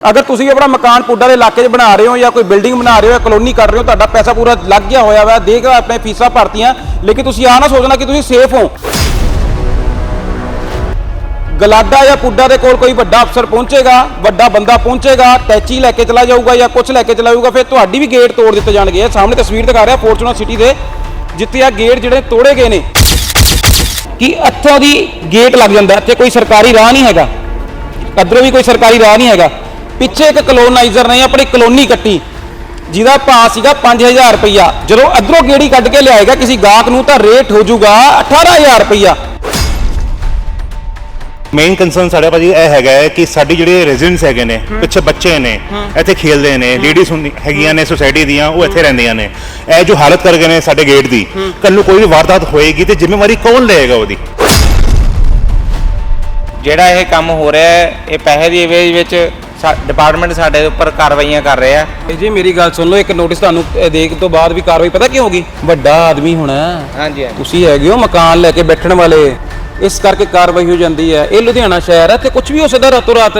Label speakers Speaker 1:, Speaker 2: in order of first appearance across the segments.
Speaker 1: ਅਗਰ ਤੁਸੀਂ ਆਪਣਾ ਮਕਾਨ ਪੁੱਡਾ ਦੇ ਇਲਾਕੇ 'ਚ ਬਣਾ ਰਹੇ ਹੋ ਜਾਂ ਕੋਈ ਬਿਲਡਿੰਗ ਬਣਾ ਰਹੇ ਹੋ ਜਾਂ ਕਲੋਨੀ ਕਰ ਰਹੇ ਹੋ, ਤੁਹਾਡਾ ਪੈਸਾ ਪੂਰਾ ਲੱਗ ਗਿਆ ਹੋਇਆ ਵਾ, ਦੇਖ ਆਪਣੇ ਫੀਸਾਂ ਭਰਤੀਆਂ, ਲੇਕਿਨ ਤੁਸੀਂ ਆਹ ਨਾ ਸੋਚਣਾ ਕਿ ਤੁਸੀਂ ਸੇਫ ਹੋ। ਗਲਾਡਾ ਜਾਂ ਪੁੱਡਾ ਦੇ ਕੋਲ ਕੋਈ ਵੱਡਾ ਅਫਸਰ ਪਹੁੰਚੇਗਾ, ਵੱਡਾ ਬੰਦਾ ਪਹੁੰਚੇਗਾ, ਟੈਚੀ ਲੈ ਕੇ ਚਲਾ ਜਾਊਗਾ ਜਾਂ ਕੁਝ ਲੈ ਕੇ ਚਲਾ ਜਾਊਗਾ, ਫਿਰ ਤੁਹਾਡੀ ਵੀ ਗੇਟ ਤੋੜ ਦਿੱਤੇ ਜਾਣਗੇ। ਸਾਹਮਣੇ ਤਸਵੀਰ ਦਿਖਾ ਰਿਹਾ ਫੋਰਚੂਨਾ ਸਿਟੀ ਦੇ, ਜਿੱਥੇ ਆ ਗੇਟ ਜਿਹੜੇ ਤੋੜੇ ਗਏ ਨੇ। ਕਿ ਇੱਥੋਂ ਦੀ ਗੇਟ ਲੱਗ ਜਾਂਦਾ, ਇੱਥੇ ਕੋਈ ਸਰਕਾਰੀ ਰਾਹ ਨਹੀਂ ਹੈਗਾ। ਇੱਧਰੋਂ ਵੀ ਕੋਈ ਸਰਕਾਰੀ ਰਾਹ ਨਹੀਂ ਹੈਗਾ। ਪਿੱਛੇ ਇੱਕ ਕਲੋਨਾਈਜ਼ਰ ਨੇ ਆਪਣੀ ਕਲੋਨੀ ਕੱਟੀ। ਜਿਹਦਾ ਭਾਅ ਸੀਗਾ 5000 ਰੁਪਈਆ। ਜਦੋਂ ਇੱਧਰੋਂ ਗੇੜੀ ਕੱਢ ਕੇ ਲਿਆਏਗਾ ਕਿਸੇ ਗਾਹਕ ਨੂੰ ਤਾਂ ਰੇਟ ਹੋ ਜਾਊਗਾ 18000 ਰੁਪਈਆ।
Speaker 2: ਮੇਨ ਕੰਸਰਨ ਸਾਡਾ ਭਾਜੀ ਇਹ ਹੈਗਾ ਹੈ ਕਿ ਸਾਡੀ ਜਿਹੜੇ ਰੈਜ਼ੀਡੈਂਟਸ ਹੈਗੇ ਨੇ ਪਿੱਛੇ ਬੱਚੇ ਨੇ ਇੱਥੇ ਖੇਲਦੇ ਨੇ ਲੇਡੀਜ਼ ਹੈਗੀਆਂ ਨੇ ਸੋਸਾਇਟੀ ਦੀਆਂ ਉਹ ਇੱਥੇ ਰਹਿੰਦੀਆਂ ਨੇ। ਇਹ ਜੋ ਹਾਲਤ ਕਰ ਗਏ ਨੇ ਸਾਡੇ ਗੇਟ ਦੀ ਕੱਲ ਨੂੰ ਕੋਈ ਵੀ ਵਾਰਦਾਤ ਹੋਏਗੀ ਤੇ ਜ਼ਿੰਮੇਵਾਰੀ ਕੌਣ ਲਏਗਾ ਉਹਦੀ?
Speaker 3: ਜਿਹੜਾ ਇਹ ਕੰਮ ਹੋ ਰਿਹਾ ਹੈ ਇਹ ਪੈਸੇ ਦੀ ਏਵੇਜ ਵਿੱਚ ਡਿਪਾਰਟਮੈਂਟ ਸਾਡੇ ਉੱਪਰ ਕਾਰਵਾਈਆਂ ਕਰ ਰਿਹਾ।
Speaker 1: ਜੀ ਮੇਰੀ ਗੱਲ ਸੁਣ ਲਓ ਇੱਕ ਨੋਟਿਸ ਤੁਹਾਨੂੰ ਦੇਖ ਤੋਂ ਬਾਅਦ ਵੀ ਕਾਰਵਾਈ ਪਤਾ ਕਿਉਂ ਹੋਗੀ ਵੱਡਾ ਆਦਮੀ ਹੋਣਾ
Speaker 3: ਹਾਂਜੀ
Speaker 1: ਤੁਸੀਂ ਹੈਗੇ ਹੋ ਮਕਾਨ ਲੈ ਕੇ ਬੈਠਣ ਵਾਲੇ। ਇਸ ਕਰਕੇ ਕਾਰਵਾਈ ਹੋ ਜਾਂਦੀ ਹੈ। ਇਹ ਲੁਧਿਆਣਾ ਸ਼ਹਿਰ ਹੈ ਤੇ ਕੁਝ ਵੀ ਹੋ ਸਕਦਾ ਰਾਤੋਂ ਰਾਤ।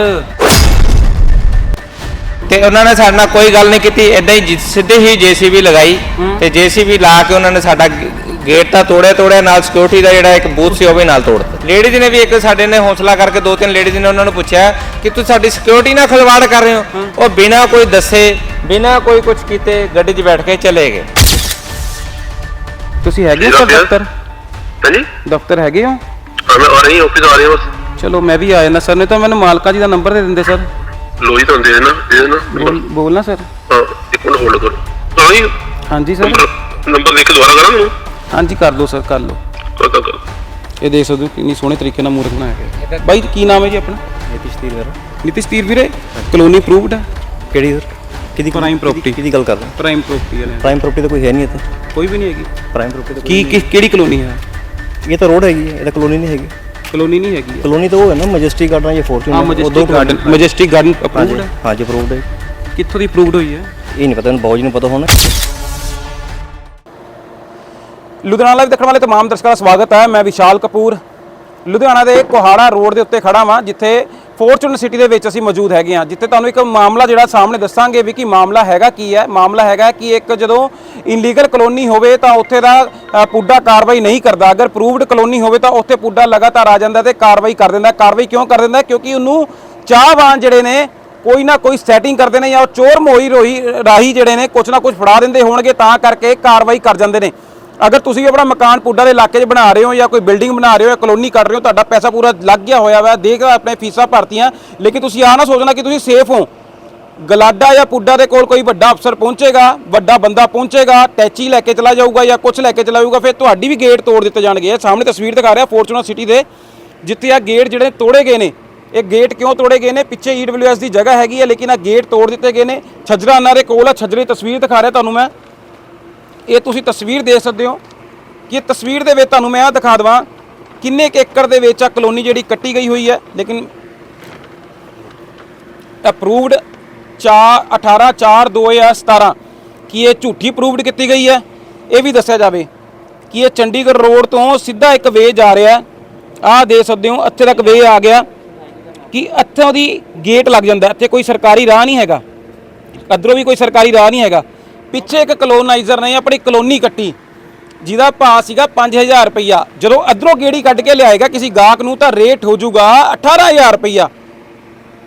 Speaker 3: ਤੇ ਉਹਨਾਂ ਨੇ ਸਾਡੇ ਨਾਲ ਕੋਈ ਗੱਲ ਨਹੀਂ ਕੀਤੀ। ਇਦਾਂ ਹੀ ਜਿ- ਸਿੱਧੀ ਹੀ ਜੀਸੀਬੀ ਲਗਾਈ ਤੇ ਜੀਸੀਬੀ ਲਾ ਕੇ ਉਹਨਾਂ ਨੇ ਸਾਡਾ ਗੇ- ਗੇਟ ਤਾਂ ਤੋੜਿਆ ਤੋੜਿਆ ਨਾਲ ਸਿਕਿਉਰਿਟੀ ਦਾ ਜਿਹੜਾ ਇੱਕ ਬੂਥ ਸੀ ਉਹ ਵੀ ਨਾਲ ਤੋੜਤਾ। ਲੇਡੀਜ਼ ਨੇ ਵੀ ਇੱਕ ਸਾਡੇ ਨੇ ਹੌਸਲਾ ਕਰਕੇ ਦੋ ਤਿੰਨ ਲੇਡੀਜ਼ ਨੇ ਉਹਨਾਂ ਨੂੰ ਪੁੱਛਿਆ ਕਿ ਤੁਸੀਂ ਸਾਡੀ ਸਿਕਿਉਰਿਟੀ ਨਾਲ ਖਿਲਵਾੜ ਕਰ ਰਹੇ ਹੋ? ਉਹ ਬਿਨਾਂ ਕੋਈ ਦੱਸੇ ਬਿਨਾਂ ਕੋਈ ਕੁਝ ਕੀਤੇ ਗੱਡੀ 'ਚ ਬੈਠ ਕੇ ਚਲੇ ਗਏ।
Speaker 1: ਤੁਸੀਂ ਹੈਗੇ ਹੋ ਸਰ
Speaker 4: ਜੀ,
Speaker 1: ਦਫ਼ਤਰ
Speaker 4: ਹਾਂਜੀ?
Speaker 1: ਦਫ਼ਤਰ ਹੈਗੇ ਹੋ?
Speaker 4: ਹਾਂ, ਮੈਂ ਆ ਰਹੀ ਆਫਿਸ ਆ ਰਹੀ ਬਸ।
Speaker 1: ਚਲੋ ਮੈਂ ਵੀ ਆ ਜਾਣਾ ਸਰ ਨੇ ਤਾਂ ਮੈਨੂੰ ਮਾਲਕਾ ਜੀ ਦਾ ਨੰਬਰ ਦੇ ਦਿੰਦੇ ਸਰ।
Speaker 4: ਲੋਈ ਤਾਂ ਦੇ ਦੇਣਾ ਦੇ ਦੇਣਾ।
Speaker 1: ਬੋਲ- ਬੋਲਣਾ ਸਰ।
Speaker 4: ਹਾਂ ਇੱਕ ਮਿੰਟ ਹੋਲਡ ਕਰੋ। ਹਾਂ ਜੀ।
Speaker 1: ਹਾਂਜੀ ਸਰ।
Speaker 4: ਨੰਬਰ ਨੰਬਰ ਲਿਖ ਦੁਬਾਰਾ ਕਰਾਂ ਮੈਨੂੰ
Speaker 1: ਹਾਂਜੀ ਕਰ ਲਓ ਸਰ ਕਰ ਲਓ। ਇਹ ਦੇਖ ਸਕਦੇ ਹੋ ਕਿੰਨੀ ਸੋਹਣੇ ਤਰੀਕੇ ਨਾਲ ਮੂਰਤ ਬਣਾਇਆ ਗਿਆ। ਬਾਈ ਕੀ ਨਾਮ ਹੈ ਜੀ ਆਪਣਾ?
Speaker 5: ਨਿਤਿਸ਼ ਤੀਰ
Speaker 1: ਨਿਤਿਸ਼ ਤੀਰ ਕਲੋਨੀ ਅਪਰੂਵਡ ਹੈ
Speaker 5: ਕਿਹੜੀ ਸਰ ਕਿਹਦੀ
Speaker 1: ਪ੍ਰਾਈਮ ਪ੍ਰਾਪਰਟੀ
Speaker 5: ਕਿਹਦੀ ਗੱਲ ਕਰ ਰਹੇ
Speaker 1: ਪ੍ਰਾਈਮ ਪ੍ਰਾਪਰਟੀ ਵਾਲੇ
Speaker 5: ਪ੍ਰਾਈਮ ਪ੍ਰਾਪਰਟੀ ਤਾਂ ਕੋਈ ਹੈ ਨਹੀਂ ਇੱਥੇ।
Speaker 1: ਕੋਈ ਵੀ ਨਹੀਂ ਹੈਗੀ।
Speaker 5: ਪ੍ਰਾਈਮ ਪ੍ਰਾਪਰਟੀ
Speaker 1: ਕੀ ਕੀ ਕਿਹੜੀ ਕਲੋਨੀ ਹੈ
Speaker 5: ਇਹ ਤਾਂ ਰੋਡ ਹੈਗੀ ਇਹ ਤਾਂ ਕਲੋਨੀ ਨਹੀਂ ਹੈਗੀ।
Speaker 1: ਕਲੋਨੀ ਨਹੀਂ ਹੈਗੀ।
Speaker 5: ਕਲੋਨੀ ਤਾਂ ਉਹ ਹੈ ਨਾ ਮੈਜੈਸਟਿਕ ਗਾਰਡਨ ਜਾਂ ਫੋਰਚੂਨ
Speaker 1: ਉਹ ਦੋ ਗਾਰਡਨ ਮੈਜੈਸਟਿਕ ਗਾਰਡਨ ਅਪਰੂਵਡ ਹੈ।
Speaker 5: ਹਾਂਜੀ ਅਪਰੂਵਡ ਹੈ।
Speaker 1: ਕਿੱਥੋਂ ਦੀ ਅਪਰੂਵਡ ਹੋਈ ਹੈ?
Speaker 5: ਇਹ ਨਹੀਂ ਪਤਾ ਬਹੁਤ ਜੀ ਨੂੰ ਪਤਾ ਹੋਣਾ।
Speaker 1: ਲੁਧਿਆਣਾ ਲਾਈਵ ਦੇਖਣ ਵਾਲੇ ਤਮਾਮ ਦਰਸ਼ਕਾਂ ਦਾ ਸਵਾਗਤ ਹੈ। ਮੈਂ ਵਿਸ਼ਾਲ ਕਪੂਰ। ਲੁਧਿਆਣਾ ਦੇ ਕੋਹਾੜਾ ਰੋਡ ਦੇ ਉੱਤੇ ਖੜਾ ਵਾਂ, ਜਿੱਥੇ ਫੋਰਚੂਨ ਸਿਟੀ ਦੇ ਵਿੱਚ ਅਸੀਂ ਮੌਜੂਦ ਹੈਗੇ ਹਾਂ, ਜਿੱਥੇ ਤੁਹਾਨੂੰ ਇੱਕ ਮਾਮਲਾ ਜਿਹੜਾ ਸਾਹਮਣੇ ਦੱਸਾਂਗੇ ਵੀ ਕਿ ਮਾਮਲਾ ਹੈਗਾ, ਕੀ ਹੈ। ਮਾਮਲਾ ਹੈਗਾ ਕਿ ਇੱਕ ਜਦੋਂ ਇਨਲੀਗਲ ਕਲੋਨੀ ਹੋਵੇ ਤਾਂ ਉੱਥੇ ਦਾ ਪੁੱਡਾ ਕਾਰਵਾਈ ਨਹੀਂ ਕਰਦਾ। ਅਗਰ ਪ੍ਰੂਵਡ ਕਲੋਨੀ ਹੋਵੇ ਤਾਂ ਉੱਥੇ ਪੁੱਡਾ ਲਗਾਤਾਰ ਆ ਜਾਂਦਾ ਤੇ ਕਾਰਵਾਈ ਕਰ ਦਿੰਦਾ। ਕਾਰਵਾਈ ਕਿਉਂ ਕਰ ਦਿੰਦਾ? ਕਿਉਂਕਿ ਉਹਨੂੰ ਚਾਹਵਾਨ ਜਿਹੜੇ ਨੇ, ਕੋਈ ਨਾ ਕੋਈ ਸੈਟਿੰਗ ਕਰਦੇ ਨੇ ਜਾਂ ਉਹ ਚੋਰ ਮੋਈ ਰੋਈ ਰਾਹੀ ਜਿਹੜੇ ਨੇ ਕੁਛ ਨਾ ਕੁਛ ਫੜਾ ਦਿੰਦੇ ਹੋਣਗੇ, ਤਾਂ ਕਰਕੇ ਕਾਰਵਾਈ ਕਰ ਜਾਂਦੇ ਨੇ। ਅਗਰ ਤੁਸੀਂ ਆਪਣਾ ਮਕਾਨ ਪੁੱਡਾ ਦੇ ਇਲਾਕੇ 'ਚ ਬਣਾ ਰਹੇ ਹੋ ਜਾਂ ਕੋਈ ਬਿਲਡਿੰਗ ਬਣਾ ਰਹੇ ਹੋ ਜਾਂ ਕਲੋਨੀ ਕਰ ਰਹੇ ਹੋ, ਤੁਹਾਡਾ ਪੈਸਾ ਪੂਰਾ ਲੱਗ ਗਿਆ ਹੋਇਆ ਵਾ, ਦੇਖ ਆਪਣੇ ਫੀਸਾਂ ਭਰਤੀਆਂ। ਲੇਕਿਨ ਤੁਸੀਂ ਆ ਨਾ ਸੋਚਣਾ ਕਿ ਤੁਸੀਂ ਸੇਫ ਹੋ। ਗਲਾਡਾ ਜਾਂ ਪੁੱਡਾ ਦੇ ਕੋਲ ਕੋਈ ਵੱਡਾ ਅਫਸਰ ਪਹੁੰਚੇਗਾ, ਵੱਡਾ ਬੰਦਾ ਪਹੁੰਚੇਗਾ, ਟੈਚੀ ਲੈ ਕੇ ਚਲਾ ਜਾਊਗਾ ਜਾਂ ਕੁਝ ਲੈ ਕੇ ਚਲਾ ਜਾਊਗਾ, ਫਿਰ ਤੁਹਾਡੀ ਵੀ ਗੇਟ ਤੋੜ ਦਿੱਤੇ ਜਾਣਗੇ। ਇਹ ਸਾਹਮਣੇ ਤਸਵੀਰ ਦਿਖਾ ਰਿਹਾ ਫੋਰਚੂਨਰ ਸਿਟੀ ਦੇ, ਜਿੱਥੇ ਆ ਗੇਟ ਜਿਹੜੇ ਤੋੜੇ ਗਏ ਨੇ। ਇਹ ਗੇਟ ਕਿਉਂ ਤੋੜੇ ਗਏ ਨੇ? ਪਿੱਛੇ ਈਡਬਲਯੂਐਸ ਦੀ ਜਗ੍ਹਾ ਹੈਗੀ ਹੈ, ਲੇਕਿਨ ਆ ਗੇਟ ਤੋੜ ਦਿੱਤੇ ਗਏ ਨੇ। ਛੱਜਰਾ ਇਹਨਾਂ ਦੇ ਕੋਲ ਆ, ਛੱਜਰੀ ਤਸਵੀਰ ਦਿਖਾ ਰਿਹਾ ਤੁਹਾਨੂੰ ਮੈਂ। ਇਹ ਤੁਸੀਂ ਤਸਵੀਰ ਦੇਖ ਸਕਦੇ ਹੋ ਕਿ ਇਹ ਤਸਵੀਰ ਦੇ ਵਿੱਚ ਤੁਹਾਨੂੰ ਮੈਂ ਆ ਦਿਖਾ ਦਵਾਂ ਕਿੰਨੇ ਕੁ ਏਕੜ ਦੇ ਵਿੱਚ ਆ ਕਲੋਨੀ ਜਿਹੜੀ ਕੱਟੀ ਗਈ ਹੋਈ ਹੈ, ਲੇਕਿਨ ਅਪਰੂਵਡ 4 18 4 2017 ਕੀ ਇਹ ਝੂਠੀ ਅਪਰੂਵਡ ਕੀਤੀ ਗਈ ਹੈ। ਇਹ ਵੀ ਦੱਸਿਆ ਜਾਵੇ ਕਿ ਇਹ ਚੰਡੀਗੜ੍ਹ ਰੋਡ ਤੋਂ ਸਿੱਧਾ ਇੱਕ ਵੇ ਜਾ ਰਿਹਾ। ਆਹ ਦੇ ਸਕਦੇ ਹੋ, ਇੱਥੇ ਤੱਕ ਵੇ ਆ ਗਿਆ ਕਿ ਇੱਥੋਂ ਦੀ ਗੇਟ ਲੱਗ ਜਾਂਦਾ। ਇੱਥੇ ਕੋਈ ਸਰਕਾਰੀ ਰਾਹ ਨਹੀਂ ਹੈਗਾ। ਇੱਧਰੋਂ ਵੀ ਕੋਈ ਸਰਕਾਰੀ ਰਾਹ ਨਹੀਂ ਹੈਗਾ। ਪਿੱਛੇ ਇੱਕ ਕਲੋਨਾਈਜ਼ਰ ਨੇ ਆਪਣੀ ਕਲੋਨੀ ਕੱਟੀ। ਜਿਹਦਾ ਭਾਅ ਸੀਗਾ 5000 ਰੁਪਈਆ। ਜਦੋਂ ਇੱਧਰੋਂ ਗੇੜੀ ਕੱਢ ਕੇ ਲਿਆਏਗਾ ਕਿਸੇ ਗਾਹਕ ਨੂੰ ਤਾਂ ਰੇਟ ਹੋ ਜਾਊਗਾ 18000 ਰੁਪਈਆ।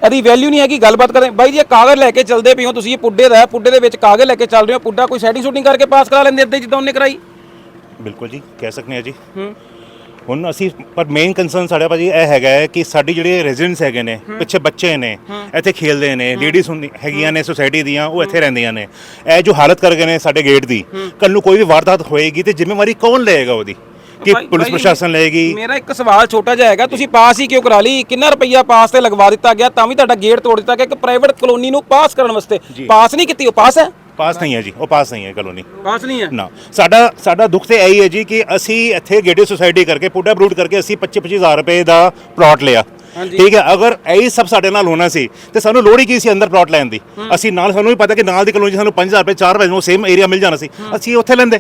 Speaker 1: ਇਹਦੀ ਵੈਲਿਊ ਨਹੀਂ ਹੈਗੀ ਗੱਲਬਾਤ ਕਰਦੇ ਬਾਈ ਜੀ ਇਹ ਕਾਗਜ਼ ਲੈ ਕੇ ਚੱਲਦੇ ਪਏ ਹੋ ਤੁਸੀਂ ਇਹ ਪੁੱਡੇ ਦਾ ਹੈ। ਪੁੱਡੇ ਦੇ ਵਿੱਚ ਕਾਗਜ਼ ਲੈ ਕੇ ਚੱਲ ਰਹੇ ਹੋ। ਪੁੱਡਾ ਕੋਈ ਸੈਟਿੰਗ ਸ਼ੂਟਿੰਗ ਕਰਕੇ ਪਾਸ ਕਰਾ ਲੈਂਦੇ ਅੱਧੇ ਜਿੱਦਾਂ ਉਹਨੇ ਕਰਾਈ?
Speaker 2: ਬਿਲਕੁਲ ਜੀ ਕਹਿ ਸਕਦੇ ਹਾਂ ਜੀ। ਹੁਣ ਅਸੀਂ ਪਰ ਮੇਨ ਕੰਸਰਨ ਸਾਡਾ ਭਾਜੀ ਇਹ ਹੈਗਾ ਹੈ ਕਿ ਸਾਡੀ ਜਿਹੜੇ ਰੈਜ਼ੀਡੈਂਟਸ ਹੈਗੇ ਨੇ ਪਿੱਛੇ ਬੱਚੇ ਨੇ ਇੱਥੇ ਖੇਲਦੇ ਨੇ ਲੇਡੀਜ਼ ਹੈਗੀਆਂ ਨੇ ਸੋਸਾਇਟੀ ਦੀਆਂ ਉਹ ਇੱਥੇ ਰਹਿੰਦੀਆਂ ਨੇ। ਇਹ ਜੋ ਹਾਲਤ ਕਰ ਗਏ ਨੇ ਸਾਡੇ ਗੇਟ ਦੀ ਕੱਲ ਨੂੰ ਕੋਈ ਵੀ ਵਾਰਦਾਤ ਹੋਏਗੀ ਤੇ ਜ਼ਿੰਮੇਵਾਰੀ ਕੌਣ ਲਏਗਾ ਉਹਦੀ? ਕਿ ਪੁਲਿਸ ਪ੍ਰਸ਼ਾਸਨ ਲਏਗੀ?
Speaker 1: ਮੇਰਾ ਇੱਕ ਸਵਾਲ ਛੋਟਾ ਜਿਹਾ ਹੈਗਾ ਤੁਸੀਂ ਪਾਸ ਹੀ ਕਿਉਂ ਕਰਾ ਲਈ? ਕਿੰਨਾ ਰੁਪਈਆ ਪਾਸ ਤੇ ਲਗਵਾ ਦਿੱਤਾ ਗਿਆ ਤਾਂ ਵੀ ਤੁਹਾਡਾ ਗੇਟ ਤੋੜ ਦਿੱਤਾ ਗਿਆ ਇੱਕ ਪ੍ਰਾਈਵੇਟ ਕਲੋਨੀ ਨੂੰ ਪਾਸ ਕਰਨ ਵਾਸਤੇ। ਪਾਸ ਨਹੀਂ ਕੀਤੀ ਉਹ ਪਾਸ ਹੈ?
Speaker 2: ਪਾਸ ਨਹੀਂ ਹੈ ਜੀ ਉਹ ਪਾਸ ਨਹੀਂ ਹੈ ਕਲੋਨੀ
Speaker 1: ਪਾਸ ਨਹੀਂ ਹੈ?
Speaker 2: ਨਾ। ਸਾਡਾ ਸਾਡਾ ਦੁੱਖ ਤੇ ਇਹੀ ਹੈ ਜੀ ਕਿ ਅਸੀਂ ਇੱਥੇ ਗੇਟੇ ਸੁਸਾਇਟੀ ਕਰਕੇ ਪੁੱਡਾ ਬਰੂਟ ਕਰਕੇ ਅਸੀਂ 25 25000 ਰੁਪਏ ਦਾ ਪਲਾਟ ਲਿਆ। ਠੀਕ ਹੈ ਅਗਰ ਇਹੀ ਸਭ ਸਾਡੇ ਨਾਲ ਹੋਣਾ ਸੀ ਤੇ ਸਾਨੂੰ ਲੋੜ ਹੀ ਕੀ ਸੀ ਅੰਦਰ ਪਲਾਟ ਲੈਣ ਦੀ? ਅਸੀਂ ਨਾਲ ਸਾਨੂੰ ਵੀ ਪਤਾ ਕਿ ਨਾਲ ਦੀ ਕਲੋਨੀ ਸਾਨੂੰ 5000 ਰੁਪਏ 4 ਰੁਪਏ ਨੂੰ ਸੇਮ ਏਰੀਆ ਮਿਲ ਜਾਣਾ ਸੀ। ਅਸੀਂ ਉੱਥੇ ਲੈਂਦੇ।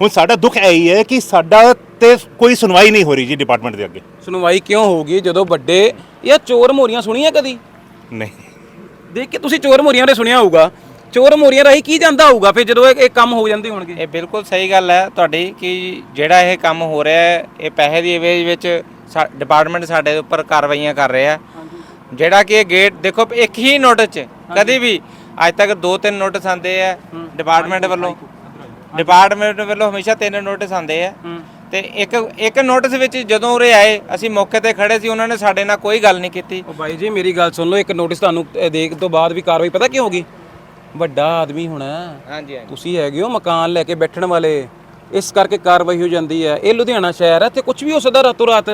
Speaker 2: ਹੁਣ ਸਾਡਾ ਦੁੱਖ ਇਹੀ ਹੈ ਕਿ ਸਾਡਾ ਤੇ ਕੋਈ ਸੁਣਵਾਈ ਨਹੀਂ ਹੋ ਰਹੀ ਜੀ ਡਿਪਾਰਟਮੈਂਟ ਦੇ ਅੱਗੇ।
Speaker 1: ਸੁਣਵਾਈ ਕਿਉਂ ਹੋਊਗੀ ਜਦੋਂ ਵੱਡੇ ਇਹ ਚੋਰ ਮੋਰੀਆਂ ਸੁਣੀਆਂ ਕਦੀ?
Speaker 2: ਨਹੀਂ।
Speaker 1: ਦੇਖ ਕੇ ਤੁਸੀਂ ਚੋਰ ਮੋਰੀਆਂ ਦੇ ਸੁਣਿਆ ਹੋਊਗਾ। ਚੋਰ ਮੋਰੀਆਂ ਰਾਹੀਂ ਕੀ ਜਾਂਦਾ ਹੋਊਗਾ? ਫਿਰ ਜਦੋਂ ਇਹ ਇਹ ਕੰਮ ਹੋ ਜਾਂਦੇ ਹੋਣਗੇ।
Speaker 3: ਇਹ ਬਿਲਕੁਲ ਸਹੀ ਗੱਲ ਹੈ ਤੁਹਾਡੀ ਕਿ ਜਿਹੜਾ ਇਹ ਕੰਮ ਹੋ ਰਿਹਾ ਹੈ ਇਹ ਪੈਸੇ ਦੀ ਏਵੇਜ ਵਿੱਚ ਡਿਪਾਰਟਮੈਂਟ ਸਾਡੇ ਉੱਪਰ ਕਾਰਵਾਈਆਂ ਕਰ ਰਿਹਾ ਹੈ। ਜਿਹੜਾ ਕਿ ਇਹ ਗੇਟ ਦੇਖੋ ਇੱਕ ਹੀ ਨੋਟਿਸ 'ਚ ਕਦੀ ਵੀ ਅੱਜ ਤੱਕ ਦੋ ਤਿੰਨ ਨੋਟਿਸ ਆਉਂਦੇ ਆ ਡਿਪਾਰਟਮੈਂਟ ਵੱਲੋਂ। ਡਿਪਾਰਟਮੈਂਟ ਵੱਲੋਂ ਹਮੇਸ਼ਾ ਤਿੰਨ ਨੋਟਿਸ ਆਉਂਦੇ ਆ। ਤੇ ਇੱਕ ਇੱਕ ਨੋਟਿਸ ਵਿੱਚ ਜਦੋਂ ਉਰੇ ਆਏ ਅਸੀਂ ਮੌਕੇ ਤੇ ਖੜੇ ਸੀ ਉਹਨਾਂ ਨੇ ਸਾਡੇ ਨਾਲ ਕੋਈ ਗੱਲ ਨਹੀਂ ਕੀਤੀ।
Speaker 1: ਉਹ ਬਾਈ ਜੀ ਮੇਰੀ ਗੱਲ ਸੁਣ ਲਓ ਇੱਕ ਨੋਟਿਸ ਤੁਹਾਨੂੰ ਦੇਖ ਤੋਂ ਬਾਅਦ ਵੀ ਕਾਰਵਾਈ ਪਤਾ ਕਿਉਂ ਹੋਗੀ ਵੱਡਾ ਆਦਮੀ ਹੋਣਾ।
Speaker 3: ਹਾਂਜੀ ਹਾਂਜੀ।
Speaker 1: ਤੁਸੀਂ ਹੈਗੇ ਹੋ ਮਕਾਨ ਲੈ ਕੇ ਬੈਠਣ ਵਾਲੇ। ਇਸ ਕਰਕੇ ਕਾਰਵਾਈ ਹੋ ਜਾਂਦੀ ਹੈ। ਇਹ ਲੁਧਿਆਣਾ ਸ਼ਹਿਰ ਹੈ ਤੇ ਕੁਝ ਵੀ ਹੋ ਸਕਦਾ ਰਾਤੋਂ ਰਾਤ।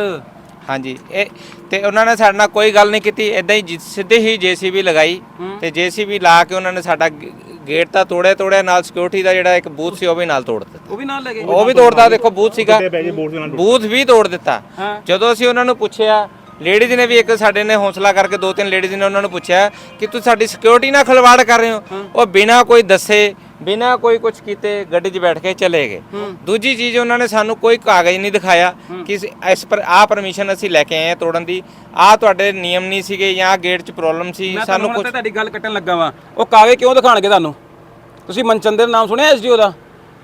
Speaker 3: ਹਾਂਜੀ ਇਹ ਤੇ ਉਹਨਾਂ ਨੇ ਸਾਡੇ ਨਾਲ ਕੋਈ ਗੱਲ ਨਹੀਂ ਕੀਤੀ। ਇਦਾਂ ਹੀ ਜਿ- ਸਿੱਧੇ ਹੀ ਜੀਸੀਬੀ ਲਗਾਈ ਤੇ ਜੀਸੀਬੀ ਲਾ ਕੇ ਉਹਨਾਂ ਨੇ ਸਾਡਾ ਗੇ- ਗੇਟ ਤਾਂ ਤੋੜਿਆ ਤੋੜਿਆ ਨਾਲ ਸਿਕਿਉਰਿਟੀ ਦਾ ਜਿਹੜਾ ਇੱਕ ਬੂਥ ਸੀ ਉਹ ਵੀ ਨਾਲ ਤੋੜ ਦਿੱਤਾ।
Speaker 1: ਉਹ ਵੀ ਨਾਲ ਲੈ ਗਏ।
Speaker 3: ਉਹ ਵੀ ਤੋੜਦਾ ਦੇਖੋ ਬੂਥ ਸੀਗਾ। ਬੂਥ ਵੀ ਤੋੜ ਦਿੱਤਾ। ਜਦੋਂ ਅਸੀਂ ਉਹਨਾਂ ਨੂੰ ਪੁੱਛਿਆ ਲੇਡੀਜ਼ ਨੇ ਵੀ ਇੱਕ ਸਾਡੇ ਨੇ ਹੌਸਲਾ ਕਰਕੇ ਦੋ ਤਿੰਨ ਲੇਡੀਜ਼ ਨੇ ਉਹਨਾਂ ਨੂੰ ਪੁੱਛਿਆ ਕਿ ਤੁਸੀਂ ਸਾਡੀ ਸਿਕਿਉਰਿਟੀ ਨਾਲ ਖਿਲਵਾੜ ਕਰ ਰਹੇ ਹੋ? ਉਹ ਬਿਨਾਂ ਕੋਈ ਦੱਸੇ ਬਿਨਾਂ ਕੋਈ ਕੁਝ ਕੀਤੇ ਗੱਡੀ 'ਚ ਬੈਠ ਕੇ ਚਲੇ ਗਏ। ਦੂਜੀ ਚੀਜ਼ ਉਹਨਾਂ ਨੇ ਸਾਨੂੰ ਕੋਈ ਕਾਗਜ਼ ਨਹੀਂ ਦਿਖਾਇਆ ਕਿ ਇਸ- ਪਰ ਆ ਪਰਮਿਸ਼ਨ ਅਸੀਂ ਲੈ ਕੇ ਆਏ ਹਾਂ ਤੋੜਨ ਦੀ। ਆ ਤੁਹਾਡੇ ਨਿਯਮ ਨਹੀਂ ਸੀਗੇ ਜਾਂ ਗੇਟ 'ਚ ਪ੍ਰੋਬਲਮ ਸੀ। ਸਾਨੂੰ ਕੁਝ
Speaker 1: ਤੁਹਾਡੀ ਗੱਲ ਕੱਟਣ ਲੱਗਾ ਵਾਂ। ਉਹ ਕਾਗਜ਼ ਕਿਉਂ ਦਿਖਾਣਗੇ ਤੁਹਾਨੂੰ? ਤੁਸੀਂ ਮਨਚੰਦਰ ਦਾ ਨਾਮ ਸੁਣਿਆ ਐਸਡੀਓ ਦਾ?